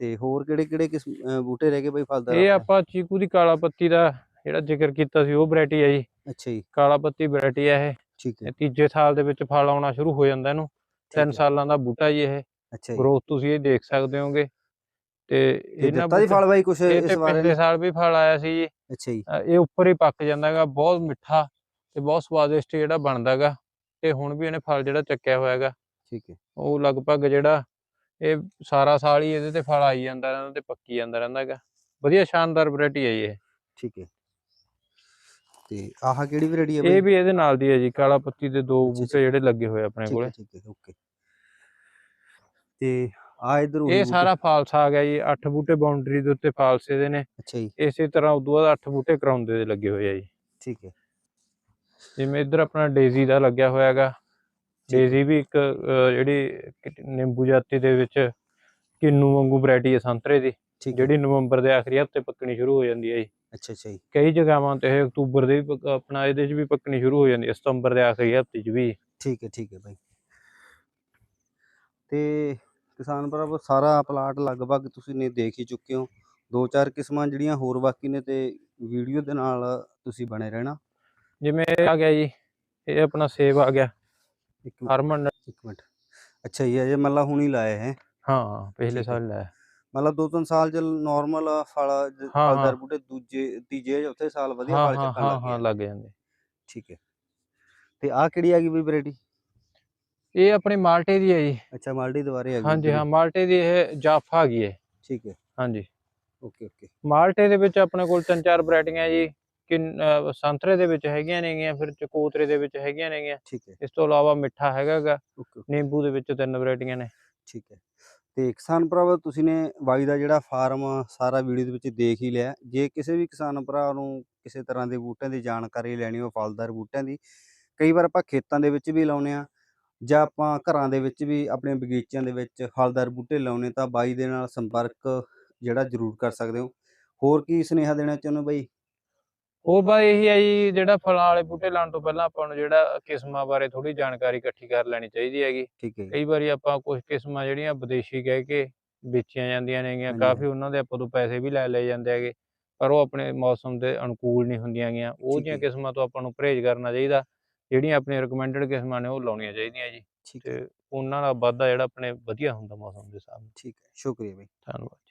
ਤੇ ਹੋਰ ਕਿਹੜੇ ਕਿਹੜੇ ਅਹ ਬੂਟੇ ਰਹਿ ਗਏ ਬਾਈ ਫਲਦਾਰ ਇਹ? ਆਪਾਂ ਚੀਕੂ ਦੀ ਕਾਲਾ ਪੱਤੀ ਦਾ ਜਿਹੜਾ ਜ਼ਿਕਰ ਕੀਤਾ ਸੀ ਉਹ ਵੈਰਾਈਟੀ ਹੈ ਜੀ। ਅੱਛਾ ਜੀ। ਕਾਲਾ ਪੱਤੀ ਵੈਰਾਈਟੀ ਹੈ ਇਹ। ਠੀਕ ਹੈ। ਤੀਜੇ ਸਾਲ ਦੇ ਵਿੱਚ ਫਲ ਆਉਣਾ ਸ਼ੁਰੂ ਹੋ ਜਾਂਦਾ ਇਹਨੂੰ। ਠੀਕ ਤਿੰਨ ਹੈ, ਸਾਲਾਂ ਦਾ ਬੂਟਾ ਜੀ ਇਹ। ਅੱਛਾ ਜੀ। ਗਰੋਥ ਤੁਸੀਂ ਇਹ ਦੇਖ ਸਕਦੇ ਹੋਗੇ। ਤੇ ਇਹਨਾਂ ਦਿੱਤਾ ਜੀ ਫਲ ਬਾਈ ਕੁਛ ਇਹ ਇਸ ਬਾਰੇ ਪਿਛਲੇ ਸਾਲ ਵੀ ਫਲ ਆਇਆ ਸੀ ਜੀ। ਅੱਛਾ ਜੀ। ਇਹ ਉੱਪਰ ਹੀ ਪੱਕ ਜਾਂਦਾ ਹੈਗਾ ਬਹੁਤ ਮਿੱਠਾ ਤੇ ਬਹੁਤ ਸਵਾਦਿਸ਼ਟ ਜਿਹੜਾ ਬਣਦਾ ਹੈਗਾ। ਤੇ ਹੁਣ ਵੀ ਇਹਨੇ ਫਲ ਜਿਹੜਾ ਚੱਕਿਆ ਹੋਇਆ ਹੈਗਾ। ਠੀਕ ਹੈ। ਉਹ ਲਗਭਗ ਜਿਹੜਾ ਇਹ ਸਾਰਾ ਸਾਲ ਹੀ ਇਹਦੇ ਤੇ ਫਲ ਆਈ ਜਾਂਦਾ ਰਹਿੰਦਾ ਤੇ ਪੱਕੀ ਜਾਂਦਾ ਰਹਿੰਦਾ ਹੈਗਾ। ਵਧੀਆ ਸ਼ਾਨਦਾਰ ਵੈਰਾਈਟੀ ਹੈ ਜੀ ਇਹ। ਠੀਕ ਹੈ। ਤੇ ਆਹ ਕਿਹੜੀ ਵੈਰਾਈਟੀ ਹੈ ਇਹ ਵੀ ਇਹਦੇ ਨਾਲ ਦੀ ਹੈ ਜੀ ਕਾਲਾ ਪੱਤੀ ਦੇ ਦੋ ਬੂਟੇ ਜਿਹੜੇ ਲੱਗੇ ਹੋਏ ਆਪਣੇ ਕੋਲੇ। ਠੀਕ ਹੈ ਓਕੇ। ਤੇ ਆ ਇਧਰ ਇਹ ਸਾਰਾ ਫਾਲਸਾ ਆ ਗਿਆ ਜੀ 8 ਬੂਟੇ ਬਾਉਂਡਰੀ ਦੇ ਉੱਤੇ ਫਾਲਸੇ ਦੇ ਨੇ। ਅੱਛਾ ਜੀ। ਇਸੇ ਤਰ੍ਹਾਂ ਉਦੋਂ ਬਾਅਦ 8 ਬੂਟੇ ਕਰਾਉਂਦੇ ਦੇ ਲੱਗੇ ਹੋਏ ਆ ਜੀ। ਠੀਕ ਹੈ। ਜਿਵੇਂ ਇੱਧਰ ਆਪਣਾ ਡੇਜ਼ੀ ਦਾ ਲੱਗਿਆ ਹੋਇਆ ਹੈਗਾ। ਡੇਜ਼ੀ ਵੀ ਇੱਕ ਜਿਹੜੀ ਨਿੰਬੂ ਜਾਤੀ ਦੇ ਵਿੱਚ ਕਿੰਨੂ ਵਾਂਗੂ ਵੈਰਾਈਟੀ ਹੈ ਸੰਤਰੇ ਦੀ। ਜਿਹੜੀ ਨਵੰਬਰ ਦੇ ਆਖਰੀ ਹਫ਼ਤੇ ਪੱਕਣੀ ਸ਼ੁਰੂ ਹੋ ਜਾਂਦੀ ਹੈ ਜੀ। ਅੱਛਾ ਅੱਛਾ ਜੀ। ਕਈ ਜਗ੍ਹਾਵਾਂ ਤੇ ਇਹ ਅਕਤੂਬਰ ਦੇ ਵੀ ਪੱਕ- ਆਪਣਾ ਇਹਦੇ 'ਚ ਵੀ ਪੱਕਣੀ ਸ਼ੁਰੂ ਹੋ ਜਾਂਦੀ ਹੈ ਸਤੰਬਰ ਦੇ ਆਖਰੀ ਹਫ਼ਤੇ 'ਚ ਵੀ। ਠੀਕ ਹੈ ਠੀਕ ਹੈ ਬਾਈ। ਤੇ ਕਿਸਾਨ ਭਰਾਵੋ ਸਾਰਾ ਪਲਾਟ ਲਗਭਗ ਤੁਸੀਂ ਨੇ ਦੇਖ ਹੀ ਚੁੱਕੇ ਹੋ। ਦੋ ਚਾਰ ਕਿਸਮਾਂ ਜਿਹੜੀਆਂ ਹੋਰ ਬਾਕੀ ਨੇ ਤੇ ਵੀਡੀਓ ਦੇ ਨਾਲ ਤੁਸੀਂ ਬਣੇ ਰਹਿਣਾ। ਜਿਵੇਂ ਇਹ ਆ ਗਿਆ ਜੀ ਇਹ ਆਪਣਾ ਸੇਬ ਆ ਗਿਆ। ਇੱਕ ਮਿੰਟ ਹਰਮਨ ਇੱਕ ਮਿੰਟ। ਅੱਛਾ ਜੀ ਅਜੇ ਮੱਲਾ ਹੁਣ ਲਾਇਆ ਹੈ। ਹਾਂ ਪਿਛਲੇ ਠੀਕ ਹੈ। ਸਾਲ ਲਾਇਆ। ਮਤਲਬ ਦੋ ਤਿੰਨ ਸਾਲ ਚ ਨਾਰਮਲ ਫਲ ਜ- ਹਾਂ, ਫਲਦਾਰ ਹਾਂ। ਬੂਟੇ ਦੂਜੇ ਤੀਜੇ ਚੌਥੇ ਸਾਲ ਵਧੀਆ ਹਾਂ ਫਲ ਹਾਂ ਚੱਕਣ ਹਾਂ ਲੱਗ ਹਾਂ ਲੱਗ ਜਾਂਦੇ। ਠੀਕ ਹੈ। ਤੇ ਆਹ ਕਿਹੜੀ ਆ ਗਈ ਬਈ ਵੈਰਾਈਟੀ ਇਹ ਆਪਣੇ ਮਾਲਟੇ ਦੀ ਹੈ ਜੀ। ਅੱਛਾ ਮਾਲਡੀ ਦੁਬਾਰੇ ਆ ਗਈ ਹਾਂਜੀ। ਹਾਂ ਮਾਲਟੇ ਦੀ ਇਹ ਜਾਫਾ ਹੈਗੀ ਹੈ। ਠੀਕ ਹੈ। ਹਾਂਜੀ। Okay okay. ਮਾਲਟੇ ਦੇ ਵਿੱਚ ਆਪਣੇ ਕੋਲ ਤਿੰਨ ਚਾਰ ਵੈਰਾਈਟੀਆਂ ਜੀ। ਕਿ ਸੰਤਰੇ ਦੇ ਵਿੱਚ ਹੈਗੀਆਂ ਨੇਗੀਆਂ ਫਿਰ ਚਕੋਤਰੇ ਦੇ ਵਿੱਚ ਹੈਗੀਆਂ ਨੇਗੀਆਂ ਠੀਕ ਹੈ। ਇਸ ਤੋਂ ਇਲਾਵਾ ਮਿੱਠਾ ਹੈਗਾਗਾ ਓਕੇ ਨਿੰਬੂ ਦੇ ਵਿੱਚ ਤਿੰਨ ਵੈਰਾਈਟੀਆਂ ਨੇ। ਠੀਕ ਹੈ। ਤੇ ਕਿਸਾਨ ਭਰਾਵੋ, ਤੁਸੀਂ ਨੇ ਬਾਈ ਦਾ ਜਿਹੜਾ ਫਾਰਮ ਸਾਰਾ ਵੀਡੀਓ ਦੇ ਵਿੱਚ ਦੇਖ ਹੀ ਲਿਆ। ਜੇ ਕਿਸੇ ਵੀ ਕਿਸਾਨ ਭਰਾ ਨੂੰ ਕਿਸੇ ਤਰ੍ਹਾਂ ਦੇ ਬੂਟਿਆਂ ਦੀ ਜਾਣਕਾਰੀ ਲੈਣੀ ਹੋ ਫਲਦਾਰ ਬੂਟਿਆਂ ਦੀ, ਕਈ ਵਾਰ ਆਪਾਂ ਖੇਤਾਂ ਦੇ ਵਿੱਚ ਵੀ ਲਾਉਨੇ ਆ ਜਾਂ ਆਪਾਂ ਘਰਾਂ ਦੇ ਵਿੱਚ ਵੀ ਆਪਣੇ ਬਗੀਚਿਆਂ ਦੇ ਵਿੱਚ ਫਲਦਾਰ ਬੂਟੇ ਲਾਉਨੇ ਤਾਂ ਬਾਈ ਦੇ ਨਾਲ ਸੰਪਰਕ ਜਿਹੜਾ ਜ਼ਰੂਰ ਕਰ ਸਕਦੇ ਹੋ। ਹੋਰ ਕੀ ਸੁਨੇਹਾ ਦੇਣਾ ਚਾਹੁੰਦੇ ਬਾਈ? ਉਹ ਬਾ ਇਹੀ ਹੈ ਜੀ ਜਿਹੜਾ ਫਲਾਂ ਵਾਲੇ ਬੂਟੇ ਲਾਉਣ ਤੋਂ ਪਹਿਲਾਂ ਆਪਾਂ ਨੂੰ ਜਿਹੜਾ ਕਿਸਮਾਂ ਬਾਰੇ ਥੋੜੀ ਜਾਣਕਾਰੀ ਇਕੱਠੀ ਕਰ ਲੈਣੀ ਚਾਹੀਦੀ ਹੈਗੀ। ਠੀਕ ਹੈ ਜੀ। ਕਈ ਵਾਰੀ ਆਪਾਂ ਕੁਝ ਕਿਸਮਾਂ ਜਿਹੜੀਆਂ ਵਿਦੇਸ਼ੀ ਕਹਿ ਕੇ ਵੇਚੀਆਂ ਜਾਂਦੀਆਂ ਨੇਗੀਆਂ ਹਾਂਜੀ, ਕਾਫੀ। ਉਹਨਾਂ ਦੇ ਆਪਾਂ ਤੋਂ ਪੈਸੇ ਵੀ ਲੈ ਲਏ ਜਾਂਦੇ ਹੈਗੇ ਪਰ ਉਹ ਆਪਣੇ ਮੌਸਮ ਦੇ ਅਨੁਕੂਲ ਨਹੀਂ ਹੁੰਦੀਆਂ ਗੀਆਂ। ਉਹ ਠੀਕ ਜੀਆਂ ਹੈ। ਕਿਸਮਾਂ ਤੋਂ ਆਪਾਂ ਨੂੰ ਪਰਹੇਜ਼ ਕਰਨਾ ਚਾਹੀਦਾ ਜਿਹੜੀਆਂ ਆਪਣੀਆਂ ਰਿਕਮੈਂਡਡ ਕਿਸਮਾਂ ਨੇ ਉਹ ਲਾਉਣੀਆਂ ਚਾਹੀਦੀਆਂ ਜੀ। ਠੀਕ ਹੈ। ਤੇ ਉਹਨਾਂ ਦਾ ਵਾਧਾ ਜਿਹੜਾ ਆਪਣੇ ਵਧੀਆ ਹੁੰਦਾ ਮੌਸਮ ਦੇ ਹਿਸਾਬ ਨਾਲ। ਠੀਕ ਹੈ ਸ਼ੁਕਰੀਆ ਬਾਈ। ਧੰਨਵਾਦ।